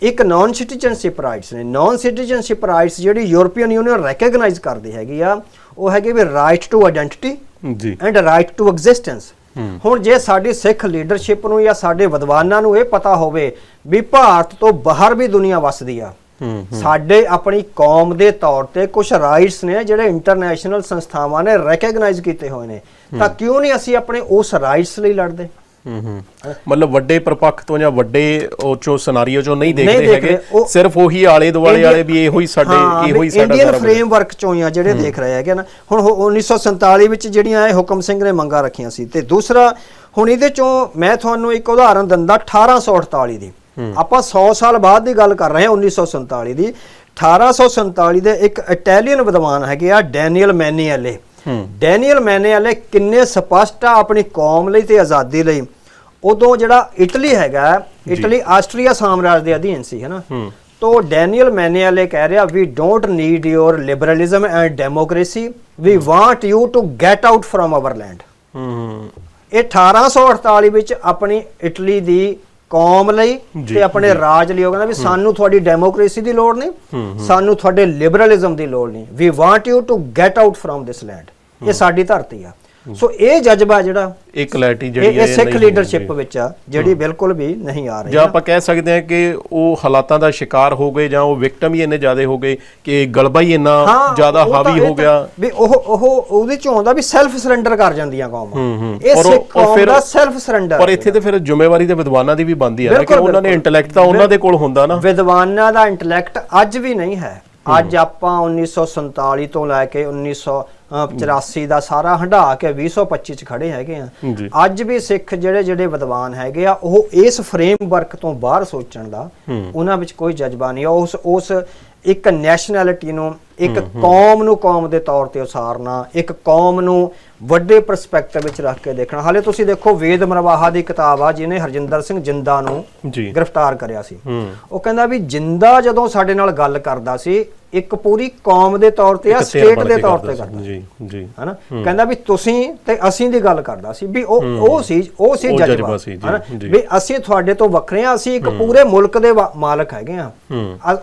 ਇੱਕ ਨਾਨ ਸਿਟੀਜ਼ਨਸ਼ਿਪ ਰਾਈਟਸ ਨੇ। ਨਾਨ ਸਿਟੀਜ਼ਨਸ਼ਿਪ ਰਾਈਟਸ ਜਿਹੜੀ ਯੂਰਪੀਅਨ ਯੂਨੀਅਨ ਰੈਕਗਨਾਈਜ਼ ਕਰਦੀ ਹੈਗੀ ਆ ਉਹ ਹੈਗੇ ਵੀ ਰਾਈਟ ਟੂ ਆਇਡੈਂਟੀਟੀ ਜੀ। ਐਂਡ ਰਾਈਟ ਟੂ ਐਗਜ਼ਿਸਟੈਂਸ ਹੁਣ ਜੇ ਸਾਡੀ ਸਿੱਖ ਲੀਡਰਸ਼ਿਪ ਨੂੰ ਜਾਂ ਸਾਡੇ ਵਿਦਵਾਨਾਂ ਨੂੰ ਇਹ ਪਤਾ ਹੋਵੇ ਵੀ ਭਾਰਤ ਤੋਂ ਬਾਹਰ ਵੀ ਦੁਨੀਆ ਵਸਦੀ ਆ ਸਾਡੇ ਆਪਣੀ ਕੌਮ ਦੇ ਤੌਰ ਤੇ ਕੁਝ ਰਾਈਟਸ ਨੇ ਜਿਹੜੇ ਇੰਟਰਨੈਸ਼ਨਲ ਸੰਸਥਾਵਾਂ ਨੇ ਰੈਕਗਨਾਈਜ਼ ਕੀਤੇ ਹੋਏ ਨੇ। ਤਾਂ ਕਿਉਂ ਨਹੀਂ ਅਸੀਂ ਆਪਣੇ ਉਸ ਰਾਈਟਸ ਲਈ ਲੜਦੇ? ਹੂੰ ਹੂੰ ਮਤਲਬ ਵੱਡੇ ਪ੍ਰਪੱਖ ਤੋਂ ਜਾਂ ਵੱਡੇ ਉਹ ਚੋ ਸਿਨਾਰੀਓ ਚੋਂ ਨਹੀਂ ਦੇਖਦੇ ਦੇਖ ਹੈਗੇ। ਸਿਰਫ ਉਹੀ ਆਲੇ ਦੁਆਲੇ ਵਾਲੇ ਵੀ ਇਹੋ ਹੀ ਸਾਡੇ ਇਹੋ ਹੀ ਸਾਡਾ ਇੰਡੀਅਨ। ਫਰੇਮਵਰਕ ਚੋਂ ਆ ਜਿਹੜੇ ਦੇਖ ਰਹੇ ਹੈਗੇ ਨਾ। ਹੁਣ ਉਹ 1947 ਵਿੱਚ ਜਿਹੜੀਆਂ ਇਹ ਹੁਕਮ ਸਿੰਘ ਨੇ ਮੰਗਾਂ ਰੱਖੀਆਂ ਸੀ ਤੇ ਦੂਸਰਾ ਹੁਣ ਇਹਦੇ ਚੋਂ ਮੈਂ ਤੁਹਾਨੂੰ ਇੱਕ ਉਦਾਹਰਨ ਦਿੰਦਾ 1848 ਦੀ। ਆਪਾਂ 100 ਸਾਲ ਬਾਅਦ ਦੀ ਗੱਲ ਕਰ ਰਹੇ ਹਾਂ 1947 ਦੀ। 1847 ਦੇ ਇੱਕ ਇਟਾਲੀਅਨ ਵਿਦਵਾਨ ਹੈਗੇ ਆ ਡੈਨੀਅਲ ਮੈਨੀਐਲੇ ਡੈਨੀਅਲ ਮੈਨੀਐਲੇ ਕਿੰਨੇ ਸਪਸ਼ਟ ਆ ਆਪਣੀ ਕੌਮ ਲਈ ਤੇ ਆਜ਼ਾਦੀ ਲਈ। ਉਦੋਂ ਜਿਹੜਾ ਇਟਲੀ ਹੈਗਾ ਇਟਲੀ ਆਸਟਰੀਆ ਸਾਮਰਾਜ ਦੇ ਅਧੀਨ ਸੀ ਹੈਨਾ? ਤੋ ਡੈਨੀਅਲ ਮੈਨੀਅਲੇ ਕਹਿ ਰਿਹਾ we don't need your liberalism and democracy we want you to get out from our land ਹੂੰ ਇਹ 1848 ਵਿੱਚ ਆਪਣੀ ਇਟਲੀ ਦੀ ਕੌਮ ਲਈ ਤੇ ਆਪਣੇ ਰਾਜ ਲਈ ਉਹ ਕਹਿੰਦਾ ਵੀ ਸਾਨੂੰ ਤੁਹਾਡੀ ਡੈਮੋਕ੍ਰੇਸੀ ਦੀ ਲੋੜ ਨਹੀਂ ਸਾਨੂੰ ਤੁਹਾਡੇ ਲਿਬਰਲਿਜ਼ਮ ਦੀ ਲੋੜ ਨਹੀਂ। We want you to get out from this land ਇਹ ਸਾਡੀ ਧਰਤੀ ਆ। ਸੋ ਇਹ ਜਜ਼ਬਾ ਜਿਹੜਾ ਇਹ ਕਲੈਰਿਟੀ ਇਹ ਜਿਹੜੀ ਇਹ ਹੈ ਸਿੱਖ ਨਹੀਂ ਲੀਡਰਸ਼ਿਪ। ਵਿੱਚ ਆ ਜਿਹੜੀ ਬਿਲਕੁਲ ਵੀ ਨਹੀਂ ਆ ਰਹੀ ਜਾਂ ਆਪਾਂ ਕਹਿ ਸਕਦੇ ਹਾਂ ਕਿ ਉਹ ਹਾਲਾਤਾਂ ਦਾ ਸ਼ਿਕਾਰ ਹੋ ਗਏ ਜਾਂ ਉਹ ਵਿਕਟਮ ਹੀ ਇੰਨੇ ਜ਼ਿਆਦਾ ਹੋ ਗਏ ਕਿ ਗਲਬਾ ਹੀ ਇੰਨਾ ਜ਼ਿਆਦਾ ਹਾਵੀ ਇਹ ਹੋ ਗਿਆ। ਵੀ ਉਹ ਉਹ ਉਹਦੇ ਚ ਆਉਂਦਾ ਵੀ ਸੈਲਫ ਸਰੈਂਡਰ ਕਰ ਜਾਂਦੀਆਂ ਕੌਮਾਂ। ਇਹ ਸਿੱਖ ਕੌਮ ਦਾ ਸੈਲਫ ਸਰੈਂਡਰ ਪਰ ਇੱਥੇ ਤੇ ਫਿਰ ਜ਼ਿੰਮੇਵਾਰੀ ਤੇ ਵਿਦਵਾਨਾਂ ਦੀ ਵੀ ਬਣਦੀ ਹੈ ਕਿ ਉਹਨਾਂ ਨੇ। ਇੰਟੈਲੈਕਟ ਤਾਂ ਉਹਨਾਂ ਦੇ ਕੋਲ ਹੁੰਦਾ ਨਾ। ਵਿਦਵਾਨਾਂ ਦਾ ਇੰਟੈਲੈਕਟ ਅੱਜ ਵੀ ਨਹੀਂ ਹੈ। ਅੱਜ ਆਪਾਂ 1947 ਤੋਂ ਲੈ ਕੇ 1984 ਦਾ ਸਾਰਾ ਹੰਢਾ ਕੇ 2025 ਚ ਖੜੇ ਹੈਗੇ ਆ। ਅੱਜ ਵੀ ਸਿੱਖ ਜਿਹੜੇ ਜਿਹੜੇ ਵਿਦਵਾਨ ਹੈਗੇ ਆ ਉਹ ਇਸ ਫਰੇਮਵਰਕ ਤੋਂ ਬਾਹਰ ਸੋਚਣ ਦਾ ਉਹਨਾਂ ਵਿੱਚ ਕੋਈ ਜਜ਼ਬਾ ਨਹੀਂ ਉਸ ਉਸ ਇੱਕ ਨੈਸ਼ਨੈਲਿਟੀ ਨੂੰ ਇੱਕ ਕੌਮ ਨੂੰ ਕੌਮ ਦੇ ਤੌਰ ਤੇ ਉਸਾਰਨਾ ਇੱਕ ਕੌਮ ਨੂੰ ਵੱਡੇ ਪਰਸਪੈਕਟਿਵ ਵਿੱਚ ਰੱਖ ਕੇ ਦੇਖਣਾ। ਹਾਲੇ ਤੁਸੀਂ ਦੇਖੋ ਵੇਦ ਮਰਵਾਹਾ ਦੀ ਕਿਤਾਬ ਆ ਜਿਹਨੇ ਹਰਜਿੰਦਰ ਸਿੰਘ ਜਿੰਦਾ ਨੂੰ ਗ੍ਰਿਫਤਾਰ ਕਰਿਆ ਸੀ। ਉਹ ਕਹਿੰਦਾ ਵੀ ਜਿੰਦਾ ਜਦੋਂ ਸਾਡੇ ਨਾਲ ਗੱਲ ਕਰਦਾ ਸੀ ਇੱਕ ਪੂਰੀ ਕੌਮ ਦੇ ਤੌਰ ਤੇ ਆ ਸਟੇਟ ਦੇ ਤੌਰ ਤੇ। ਕਰਦਾ। ਜੀ ਜੀ। ਹਨਾ? ਕਹਿੰਦਾ ਵੀ ਤੁਸੀਂ ਤੇ ਅਸੀਂ ਦੀ ਗੱਲ ਕਰਦਾ ਸੀ ਵੀ ਉਹ ਉਹ ਸੀ ਉਹ ਸੀ ਜਜ਼ਬਾ। ਹਨਾ? ਵੀ ਅਸੀਂ ਤੁਹਾਡੇ ਤੋਂ ਵੱਖਰੇ ਆ ਅਸੀਂ ਇੱਕ ਪੂਰੇ ਮੁਲਕ ਦੇ ਮਾਲਕ ਹੈਗੇ ਆ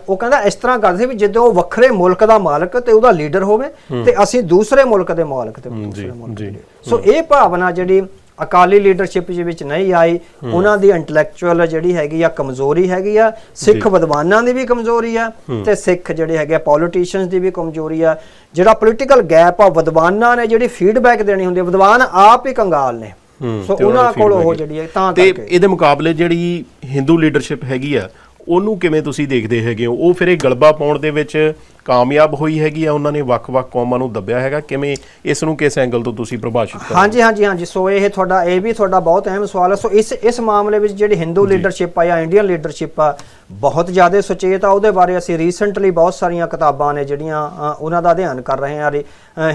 ਉਹ ਕਹਿੰਦਾ ਇਸ ਤਰ੍ਹਾਂ ਕਰਦੇ ਸੀ ਵੀ ਜਦੋਂ ਉਹ ਵੱਖਰੇ ਮੁਲਕ ਦਾ ਮਾਲਕ ਤੇ ਉਹਦਾ ਲੀਡਰ ਹੋਵੇ ਤੇ ਅਸੀਂ ਦੂਸਰੇ ਮੁਲਕ ਦੇ ਮਾਲਕ ਤੇ ਦੂਸਰੇ ਜੀ, ਸੋ ਇਹ ਭਾਵਨਾ ਜਿਹੜੀ ਅਕਾਲੀ ਲੀਡਰਸ਼ਿਪ ਦੇ ਵਿੱਚ ਨਹੀਂ ਆਈ ਉਹਨਾਂ ਦੀ ਇੰਟੈਲੈਕਚੁਅਲ ਜਿਹੜੀ ਹੈਗੀ ਆ ਕਮਜ਼ੋਰੀ ਹੈਗੀ ਆ। ਸਿੱਖ ਵਿਦਵਾਨਾਂ ਦੀ ਵੀ ਕਮਜ਼ੋਰੀ ਆ ਤੇ ਸਿੱਖ ਜਿਹੜੇ ਹੈਗੇ ਪੋਲੀਟੀਸ਼ੀਅਨਸ ਦੀ ਵੀ ਕਮਜ਼ੋਰੀ ਆ। ਜਿਹੜਾ ਪੋਲੀਟੀਕਲ ਗੈਪ ਆ ਵਿਦਵਾਨਾਂ ਨੇ ਜਿਹੜੀ ਫੀਡਬੈਕ ਦੇਣੀ ਹੁੰਦੀ ਆ ਵਿਦਵਾਨ ਆਪ ਹੀ ਕੰਗਾਲ ਨੇ। ਹੂੰ, ਸੋ ਉਹਨਾਂ ਕੋਲ ਉਹ ਜਿਹੜੀ ਹੈ ਤਾਂ ਤੇ ਇਹਦੇ ਮੁਕਾਬਲੇ ਜਿਹੜੀ ਹਿੰਦੂ ਲੀਡਰਸ਼ਿਪ ਹੈਗੀ ਆ ਉਹਨੂੰ ਕਿਵੇਂ ਤੁਸੀਂ ਦੇਖਦੇ ਹੈਗੇ ਹੋ? ਉਹ ਫਿਰ ਇਹ ਗਲਬਾ ਪਾਉਣ ਦੇ ਵਿੱਚ ਕਾਮਯਾਬ ਹੋਈ ਹੈਗੀ ਆ ਉਹਨਾਂ ਨੇ ਵੱਖ-ਵੱਖ ਕੌਮਾਂ ਨੂੰ ਦੱਬਿਆ ਹੈਗਾ। ਕਿਵੇਂ ਇਸ ਨੂੰ ਕਿਸ ਐਂਗਲ ਤੋਂ ਤੁਸੀਂ ਪ੍ਰਭਾਸ਼ਿਤ ਕਰਦੇ ਹਾਂਜੀ ਹਾਂਜੀ ਹਾਂਜੀ। ਸੋ ਇਹ ਤੁਹਾਡਾ ਇਹ ਵੀ ਤੁਹਾਡਾ ਬਹੁਤ ਅਹਿਮ ਸਵਾਲ ਹੈ। ਸੋ ਇਸ ਇਸ ਮਾਮਲੇ ਵਿੱਚ ਜਿਹੜੀ ਹਿੰਦੂ ਲੀਡਰਸ਼ਿਪ ਆ ਜਾਂ ਇੰਡੀਅਨ ਲੀਡਰਸ਼ਿਪ ਆ ਬਹੁਤ ਜ਼ਿਆਦਾ ਸੁਚੇਤ ਆ। ਉਹਦੇ ਬਾਰੇ ਅਸੀਂ ਰੀਸੈਂਟਲੀ ਬਹੁਤ ਸਾਰੀਆਂ ਕਿਤਾਬਾਂ ਨੇ ਜਿਹੜੀਆਂ ਉਹਨਾਂ ਦਾ ਅਧਿਐਨ ਕਰ ਰਹੇ ਹਾਂ।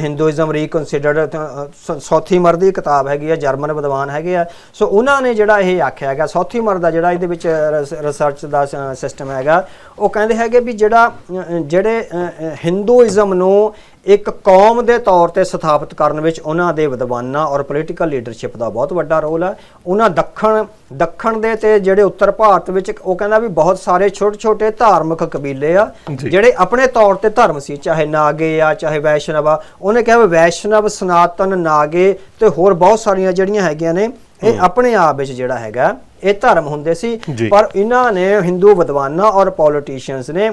ਹਿੰਦੂਇਜ਼ਮ ਰੀਕਨਸੀਡਰਡ ਸੌਥੀ ਮਰ ਦੀ ਕਿਤਾਬ ਹੈਗੀ ਆ ਜਰਮਨ ਵਿਦਵਾਨ ਹੈਗੇ ਆ। ਸੋ ਉਹਨਾਂ ਨੇ ਜਿਹੜਾ ਇਹ ਆਖਿਆ ਹੈਗਾ ਸੌਥੀ ਮਰ ਦਾ ਜਿਹੜਾ ਇਹਦੇ ਵਿੱਚ ਰਿਸਰਚ ਦਾ ਸਿਸਟਮ ਹੈਗਾ ਉਹ ਕਹਿੰਦੇ ਹੈਗੇ ਵੀ ਜਿਹੜਾ ਜਿਹੜੇ ਹਿੰਦੂਇਜ਼ਮ ਨੂੰ ਇੱਕ ਕੌਮ ਦੇ ਤੌਰ ਤੇ ਸਥਾਪਿਤ ਕਰਨ ਵਿੱਚ ਉਹਨਾਂ ਦੇ ਵਿਦਵਾਨਾਂ ਔਰ ਪੋਲੀਟੀਕਲ ਲੀਡਰਸ਼ਿਪ ਦਾ ਬਹੁਤ ਵੱਡਾ ਰੋਲ ਹੈ ਉਹਨਾਂ ਦੱਖਣ ਦੱਖਣ ਦੇ ਤੇ ਜਿਹੜੇ ਉੱਤਰ ਭਾਰਤ ਵਿੱਚ ਉਹ ਕਹਿੰਦਾ ਵੀ ਬਹੁਤ ਸਾਰੇ ਛੋਟੇ-ਛੋਟੇ ਧਾਰਮਿਕ ਕਬੀਲੇ ਆ। ਜਿਹੜੇ ਆਪਣੇ ਤੌਰ ਤੇ ਧਰਮ ਸੀ ਚਾਹੇ ਨਾਗੇ ਆ ਚਾਹੇ ਵੈਸ਼ਨਵ ਆ ਉਹਨੇ ਕਿਹਾ ਵੀ ਵੈਸ਼ਨਵ ਸਨਾਤਨ ਨਾਗੇ ਤੇ ਹੋਰ ਬਹੁਤ ਸਾਰੀਆਂ ਜਿਹੜੀਆਂ ਹੈਗੀਆਂ ਨੇ ਇਹ ਆਪਣੇ ਆਪ ਵਿੱਚ ਜਿਹੜਾ ਹੈਗਾ ਇਹ ਧਰਮ ਹੁੰਦੇ ਸੀ। ਪਰ ਇਹਨਾਂ ਨੇ ਹਿੰਦੂ ਵਿਦਵਾਨਾਂ ਔਰ ਪੋਲੀਟੀਸ਼ੀਅਨਸ ਨੇ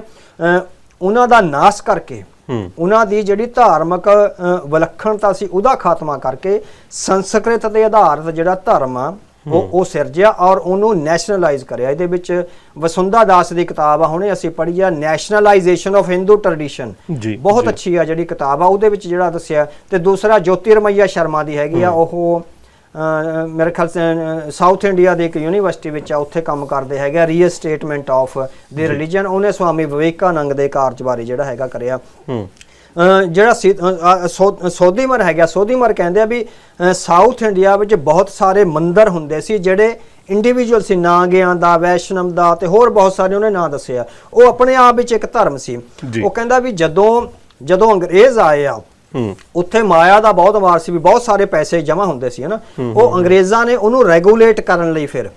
ਉਹਨਾਂ ਦਾ ਨਾਸ ਕਰਕੇ ਉਹਨਾਂ ਦੀ ਜਿਹੜੀ ਧਾਰਮਿਕ ਵਿਲੱਖਣਤਾ ਸੀ ਉਹਦਾ ਖਾਤਮਾ ਕਰਕੇ ਸੰਸਕ੍ਰਿਤ ਤੇ ਆਧਾਰਿਤ ਜਿਹੜਾ ਧਰਮ ਆ ਉਹ ਉਹ ਸਿਰਜਿਆ ਔਰ ਉਹਨੂੰ ਨੈਸ਼ਨਲਾਈਜ਼ ਕਰਿਆ। ਇਹਦੇ ਵਿੱਚ ਵਸੁੰਧਾ ਦਾਸ ਦੀ ਕਿਤਾਬ ਆ ਹੁਣੇ ਅਸੀਂ ਪੜ੍ਹੀ ਆ ਨੈਸ਼ਨਲਾਈਜੇਸ਼ਨ ਆਫ ਹਿੰਦੂ ਟ੍ਰੈਡੀਸ਼ਨ ਬਹੁਤ। ਅੱਛੀ ਆ ਜਿਹੜੀ ਕਿਤਾਬ ਆ ਉਹਦੇ ਵਿੱਚ ਜਿਹੜਾ ਦੱਸਿਆ। ਤੇ ਦੂਸਰਾ ਜੋਤਿਰਮਈਆ ਸ਼ਰਮਾ ਦੀ ਹੈਗੀ ਆ ਉਹ ਮੇਰੇ ਖਿਆਲ ਸੇ ਸਾਊਥ ਇੰਡੀਆ ਦੇ ਇੱਕ ਯੂਨੀਵਰਸਿਟੀ ਵਿੱਚ ਆ ਉੱਥੇ ਕੰਮ ਕਰਦੇ ਹੈਗੇ ਰੀਅਸਟੇਟਮੈਂਟ ਆਫ ਦੀ ਰਿਲੀਜੀਅਨ ਉਹਨੇ ਸਵਾਮੀ ਵਿਵੇਕਾਨੰਦ ਦੇ ਕਾਰਜ ਬਾਰੇ ਜਿਹੜਾ ਹੈਗਾ ਕਰਿਆ। ਹੂੰ। ਜਿਹੜਾ ਸੋਧੀਮਰ ਹੈਗਾ ਸੋਧੀਮਰ ਕਹਿੰਦੇ ਆ ਵੀ ਸਾਊਥ ਇੰਡੀਆ ਵਿੱਚ ਬਹੁਤ ਸਾਰੇ ਮੰਦਿਰ ਹੁੰਦੇ ਸੀ ਜਿਹੜੇ ਇੰਡੀਵਿਜੂਅਲ ਸੀ ਨਾਗਿਆਂ ਦਾ ਵੈਸ਼ਨਮ ਦਾ ਤੇ ਹੋਰ ਬਹੁਤ ਸਾਰੇ ਉਹਨੇ ਨਾਂ ਦੱਸਿਆ ਉਹ ਆਪਣੇ ਆਪ ਵਿੱਚ ਇੱਕ ਧਰਮ ਸੀ। ਉਹ ਕਹਿੰਦਾ ਵੀ ਜਦੋਂ ਜਦੋਂ ਅੰਗਰੇਜ਼ ਆਏ ਆ ਉੱਥੇ ਮਾਇਆ ਦਾ ਬਹੁਤ ਵਾਰ ਸੀ ਵੀ ਬਹੁਤ ਸਾਰੇ ਪੈਸੇ ਜਮ੍ਹਾਂ ਹੁੰਦੇ ਸੀ ਹਨਾ? ਉਹ ਅੰਗਰੇਜ਼ਾਂ ਨੇ ਉਹਨੂੰ ਰੈਗੂਲੇਟ ਕਰਨ ਲਈ ਫਿਰ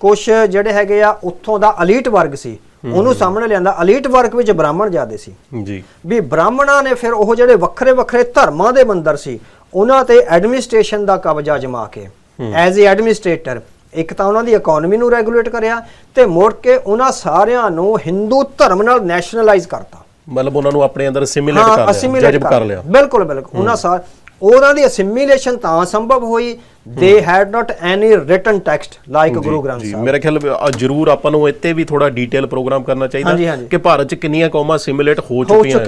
ਕੁਝ ਜਿਹੜੇ ਹੈਗੇ ਆ ਉੱਥੋਂ ਦਾ ਅਲੀਟ ਵਰਗ ਸੀ ਉਹਨੂੰ ਸਾਹਮਣੇ ਲਿਆਂਦਾ। ਅਲੀਟ ਵਰਗ ਵਿੱਚ ਬ੍ਰਾਹਮਣ ਜ਼ਿਆਦੇ ਸੀ। ਜੀ। ਵੀ ਬ੍ਰਾਹਮਣਾਂ ਨੇ ਫਿਰ ਉਹ ਜਿਹੜੇ ਵੱਖਰੇ ਵੱਖਰੇ ਧਰਮਾਂ ਦੇ ਮੰਦਰ ਸੀ ਉਹਨਾਂ ਤੇ ਐਡਮਿਨਿਸਟ੍ਰੇਸ਼ਨ ਦਾ ਕਬਜ਼ਾ ਜਮਾ ਕੇ ਐਜ਼ ਅ ਐਡਮਿਨਿਸਟ੍ਰੇਟਰ ਇੱਕ ਤਾਂ ਉਹਨਾਂ ਦੀ ਇਕਨੋਮੀ ਨੂੰ ਰੈਗੂਲੇਟ ਕਰਿਆ ਤੇ ਮੁੜ ਕੇ ਉਹਨਾਂ ਸਾਰਿਆਂ ਨੂੰ ਹਿੰਦੂ ਧਰਮ ਨਾਲ ਨੈਸ਼ਨਲਾਈਜ਼ ਕਰਤਾ। ਮਤਲਬ ਉਹਨਾਂ ਨੂੰ ਆਪਣੇ ਅੰਦਰ ਸਿਮੂਲੇਟ ਕਰ ਲਿਆ assimilate ਜਜ਼ਬ ਕਰ ਲਿਆ। ਬਿਲਕੁਲ ਬਿਲਕੁਲ। ਉਹਨਾਂ ਸਾਰ ਉਹਨਾਂ ਦੀ ਅਸਿਮੀਲੇਸ਼ਨ ਤਾਂ ਸੰਭਵ ਹੋਈ they had not any written text like Guru Granth ji Sahib ਮੇਰੇ ਖਿਆਲ ਜ਼ਰੂਰ ਆਪਾਂ ਨੂੰ ਇੱਥੇ ਵੀ ਥੋੜਾ ਡੀਟੇਲ ਪ੍ਰੋਗਰਾਮ ਕਰਨਾ ਚਾਹੀਦਾ। ਕਿ ਭਾਰਤ 'ਚ ਕਿੰਨੀਆਂ ਕੌਮਾਂ ਸਿਮੂਲੇਟ ਹੋ ਚੁੱਕੀਆਂ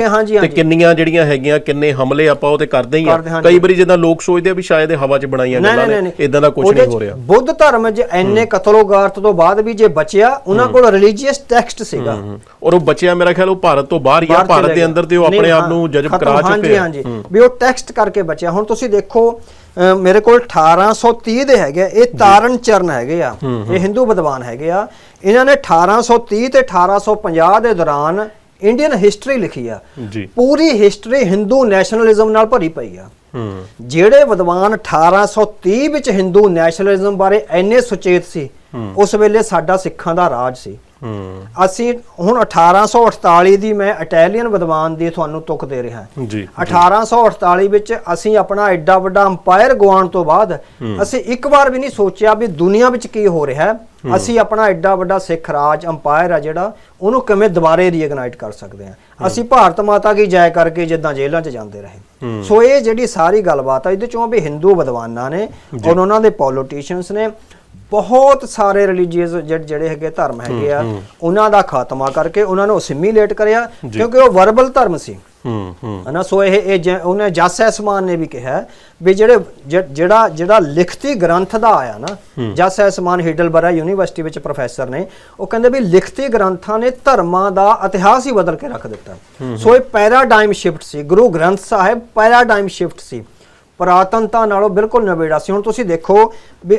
ਤੇ। ਕਿੰਨੀਆਂ ਜਿਹੜੀਆਂ ਹੈਗੀਆਂ ਕਿੰਨੇ ਹਮਲੇ ਆਪਾਂ ਉਹ ਤੇ ਕਰਦੇ ਹੀ ਆ। ਕਈ ਵਾਰੀ ਜਿੱਦਾਂ ਲੋਕ ਸੋਚਦੇ ਆ ਵੀ ਸ਼ਾਇਦ ਇਹ ਹਵਾ 'ਚ ਬਣਾਈਆਂ ਗੱਲਾਂ ਨੇ ਇਦਾਂ ਦਾ ਕੁਝ ਨਹੀਂ ਹੋ ਰਿਹਾ। ਬੁੱਧ ਧਰਮ 'ਚ ਐਨੇ ਕਤਲੋਗਾਰਤ ਤੋਂ ਬਾਅਦ ਵੀ ਜੇ ਬਚਿਆ ਉਹਨਾਂ ਕੋਲ ਰਿਲੀਜੀਅਸ ਟੈਕਸਟ ਸੀਗਾ। ਔਰ ਉਹ ਬੱਚਿਆ ਮੇਰਾ ਖਿਆਲ ਉਹ ਭਾਰਤ ਤੋਂ ਬਾਹਰ ਹੀ ਆ ਭਾਰਤ ਦੇ। ਅੰਦਰ ਤੇ ਉਹ ਆਪਣੇ ਆਪ ਨੂੰ ਜਜ਼ਬ ਕਰਾ ਚੁੱਕੇ ਆ। ਵੀ ਉਹ ਟੈਕਸਟ ਕਰਕੇ ਬਚਿਆ। ਹੁਣ ਤੁਸੀਂ ਦੇਖੋ ਮੇਰੇ ਕੋਲ 1830 ਦੇ ਹੈਗੇ ਇਹ ਤਾਰਨ ਚਰਨ ਹੈਗੇ ਆ। ਇਹ ਹਿੰਦੂ ਵਿਦਵਾਨ ਹੈਗੇ ਆ। ਇਹਨਾਂ ਨੇ 1830 ਤੇ 1850 ਦੇ ਦੌਰਾਨ ਇੰਡੀਅਨ ਹਿਸਟਰੀ ਲਿਖੀ ਆ। ਪੂਰੀ ਹਿਸਟਰੀ ਹਿੰਦੂ ਨੈਸ਼ਨਲਿਜ਼ਮ ਨਾਲ ਭਰੀ ਪਈ ਆ। ਜਿਹੜੇ ਵਿਦਵਾਨ 1830 ਵਿੱਚ ਹਿੰਦੂ ਨੈਸ਼ਨਲਿਜ਼ਮ ਬਾਰੇ ਐਨੇ ਸੁਚੇਤ ਸੀ ਉਸ ਵੇਲੇ ਸਾਡਾ ਸਿੱਖਾਂ ਦਾ ਰਾਜ ਸੀ। ਅਸੀਂ ਹੁਣ 1848 ਦੀ ਮੈਂ ਇਟਾਲੀਅਨ ਵਿਦਵਾਨ ਦੀ ਤੁਹਾਨੂੰ ਤੁਕ ਦੇ ਰਿਹਾ। ਜੀ। 1848 ਵਿੱਚ ਅਸੀਂ ਆਪਣਾ ਐਡਾ ਵੱਡਾ ਅੰਪਾਇਰ ਗਵਾਉਣ ਤੋਂ ਬਾਅਦ ਅਸੀਂ ਇੱਕ ਵਾਰ ਵੀ ਨਹੀਂ ਸੋਚਿਆ ਵੀ ਦੁਨੀਆ ਵਿੱਚ ਕੀ ਹੋ ਰਿਹਾ। ਹੈ। ਅਸੀਂ ਆਪਣਾ ਐਡਾ ਵੱਡਾ ਸਿੱਖ ਰਾਜ ਅੰਪਾਇਰ ਆ ਜਿਹੜਾ ਉਹਨੂੰ ਕਿਵੇਂ ਦੁਬਾਰੇ ਰੀਇਗਨਾਈਟ ਕਰ ਸਕਦੇ ਹਾਂ। ਅਸੀਂ ਭਾਰਤ ਮਾਤਾ ਕੀ ਜੈ ਕਰਕੇ ਜਿੱਦਾਂ ਜੇਲ੍ਹਾਂ 'ਚ ਜਾਂਦੇ ਰਹੇ। ਸੋ ਇਹ ਜਿਹੜੀ ਸਾਰੀ ਗੱਲਬਾਤ ਆ ਇਹਦੇ ਚੋਂ ਵੀ ਹਿੰਦੂ ਵਿਦਵਾਨਾਂ ਨੇ ਔਰ ਉਹਨਾਂ ਦੇ ਪੋਲੀਟੀਸ਼ੀਅਨਸ ਨੇ ਬਹੁਤ ਸਾਰੇ ਰਿਲੀਜੀਅਸ ਜਿਹੜੇ ਹੈਗੇ ਧਰਮ ਹੈਗੇ ਆ ਉਹਨਾਂ ਦਾ ਖਾਤਮਾ ਕਰਕੇ ਉਹਨਾਂ ਨੂੰ ਅਸਿਮੀਲੇਟ ਕਰਿਆ ਕਿਉਂਕਿ ਉਹ ਵਰਬਲ ਧਰਮ ਸੀ। ਹੂੰ ਹੂੰ। ਹਨਾ ਸੋ ਇਹ ਇਹ ਉਹਨੇ ਜਸ ਐਸਮਾਨ ਨੇ ਵੀ ਕਿਹਾ ਵੀ ਜਿਹੜੇ ਜਿਹੜਾ ਜਿਹੜਾ ਲਿਖਤੀ ਗ੍ਰੰਥ ਦਾ ਆਇਆ ਨਾ ਜਸ ਐਸਮਾਨ ਹੀਡਲਬਰਾ ਯੂਨੀਵਰਸਿਟੀ ਵਿੱਚ ਪ੍ਰੋਫੈਸਰ ਨੇ ਉਹ ਕਹਿੰਦੇ ਵੀ ਲਿਖਤੀ ਗ੍ਰੰਥਾਂ ਨੇ ਧਰਮਾਂ ਦਾ ਇਤਿਹਾਸ ਹੀ ਬਦਲ ਕੇ ਰੱਖ ਦਿੱਤਾ। ਸੋ ਇਹ ਪੈਰਾਡਾਈਮ ਸ਼ਿਫਟ ਸੀ। ਗੁਰੂ ਗ੍ਰੰਥ ਸਾਹਿਬ ਪੈਰਾਡਾਈਮ ਸ਼ਿਫਟ ਸੀ। ਪੁਰਾਤਨਤਾ ਨਾਲੋਂ ਬਿਲਕੁਲ ਨਵੇੜਾ ਸੀ। ਹੁਣ ਤੁਸੀਂ ਦੇਖੋ ਵੀ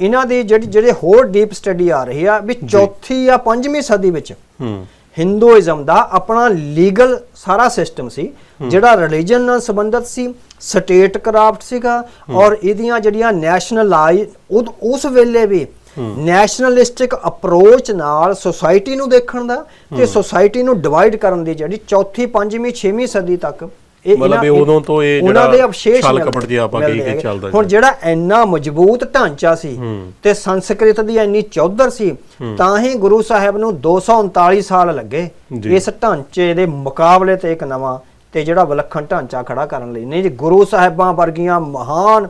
ਇਹਨਾਂ ਦੀ ਜਿਹੜੀ ਜਿਹੜੇ ਹੋਰ ਡੀਪ ਸਟੱਡੀ ਆ ਰਹੀ ਆ ਵੀ ਚੌਥੀ ਜਾਂ ਪੰਜਵੀਂ ਸਦੀ ਵਿੱਚ ਹੂੰ। ਹਿੰਦੂਇਜ਼ਮ ਦਾ ਆਪਣਾ ਲੀਗਲ ਸਾਰਾ ਸਿਸਟਮ ਸੀ ਜਿਹੜਾ ਰਿਲੀਜਨ ਨਾਲ ਸੰਬੰਧਿਤ ਸੀ ਸਟੇਟ ਕਰਾਫਟ ਸੀਗਾ ਔਰ ਇਹਦੀਆਂ ਜਿਹੜੀਆਂ ਨੈਸ਼ਨਲਾਈਜ਼ ਉਸ ਵੇਲੇ ਵੀ ਨੈਸ਼ਨਲਿਸਟਿਕ ਅਪਰੋਚ ਨਾਲ ਸੋਸਾਇਟੀ ਨੂੰ ਦੇਖਣ ਦਾ ਤੇ ਸੋਸਾਇਟੀ ਨੂੰ ਡਿਵਾਈਡ ਕਰਨ ਦੀ ਜਿਹੜੀ ਚੌਥੀ ਪੰਜਵੀਂ ਛੇਵੀਂ ਸਦੀ ਤੱਕ ਇਹ ਮਤਲਬ ਇਹ ਉਦੋਂ ਤੋਂ ਇਹ ਉਹਨਾਂ ਜਿਹੜਾ ਦੇ ਅਵਸ਼ੇਸ਼ ਛਲ ਕਪਟ ਜਿਹਾ ਆਪਾਂ ਕਹੀ ਕਿ। ਚੱਲਦਾ ਹੁਣ ਜਿਹੜਾ ਇੰਨਾ ਮਜ਼ਬੂਤ ਢਾਂਚਾ ਸੀ ਤੇ ਸੰਸਕ੍ਰਿਤ ਦੀ ਇੰਨੀ ਚੌਧਰ ਸੀ ਤਾਂ ਹੀ ਗੁਰੂ ਸਾਹਿਬ ਨੂੰ 239 ਸਾਲ ਲੱਗੇ ਜੀ। ਇਸ ਢਾਂਚੇ ਦੇ ਮੁਕਾਬਲੇ ਤੇ ਇੱਕ ਨਵਾਂ ਤੇ ਜਿਹੜਾ ਵਿਲੱਖਣ ਢਾਂਚਾ ਖੜਾ ਕਰਨ ਲਈ। ਨਹੀਂ ਜੀ ਗੁਰੂ ਸਾਹਿਬਾਂ ਵਰਗੀਆਂ ਮਹਾਨ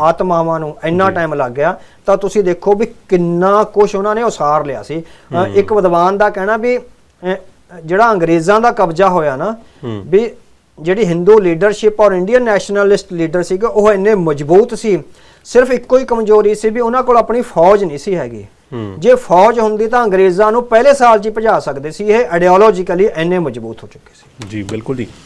ਆਤਮਾਵਾਂ ਨੂੰ ਇੰਨਾ ਟਾਈਮ ਲੱਗ ਗਿਆ ਤਾਂ ਤੁਸੀਂ ਦੇਖੋ ਵੀ ਕਿੰਨਾ ਕੁਝ ਉਹਨਾਂ ਨੇ ਉਸਾਰ ਲਿਆ ਸੀ। ਇੱਕ ਵਿਦਵਾਨ ਦਾ ਕਹਿਣਾ ਵੀ ਜਿਹੜਾ ਅੰਗਰੇਜ਼ਾਂ ਦਾ ਕਬਜ਼ਾ ਹੋਇਆ ਨਾ ਵੀ ਜਿਹੜੀ ਹਿੰਦੂ ਲੀਡਰਸ਼ਿਪ ਔਰ ਇੰਡੀਅਨ ਨੈਸ਼ਨਲਿਸਟ ਲੀਡਰ ਸੀਗੇ ਉਹ ਇੰਨੇ ਮਜ਼ਬੂਤ ਸੀ ਸਿਰਫ ਇੱਕੋ ਹੀ ਕਮਜ਼ੋਰੀ ਸੀ ਵੀ ਉਹਨਾਂ ਕੋਲ ਆਪਣੀ ਫੌਜ ਨਹੀਂ ਸੀ ਹੈਗੀ। ਜੇ ਫੌਜ ਹੁੰਦੀ ਤਾਂ ਅੰਗਰੇਜ਼ਾਂ ਨੂੰ ਪਹਿਲੇ ਸਾਲ 'ਚ ਹੀ ਭਜਾ ਸਕਦੇ ਸੀ ਇਹ ਆਈਡੀਓਲੋਜੀਕਲੀ ਇੰਨੇ ਮਜ਼ਬੂਤ ਹੋ ਚੁੱਕੇ ਸੀ। ਜੀ ਬਿਲਕੁਲ ਜੀ।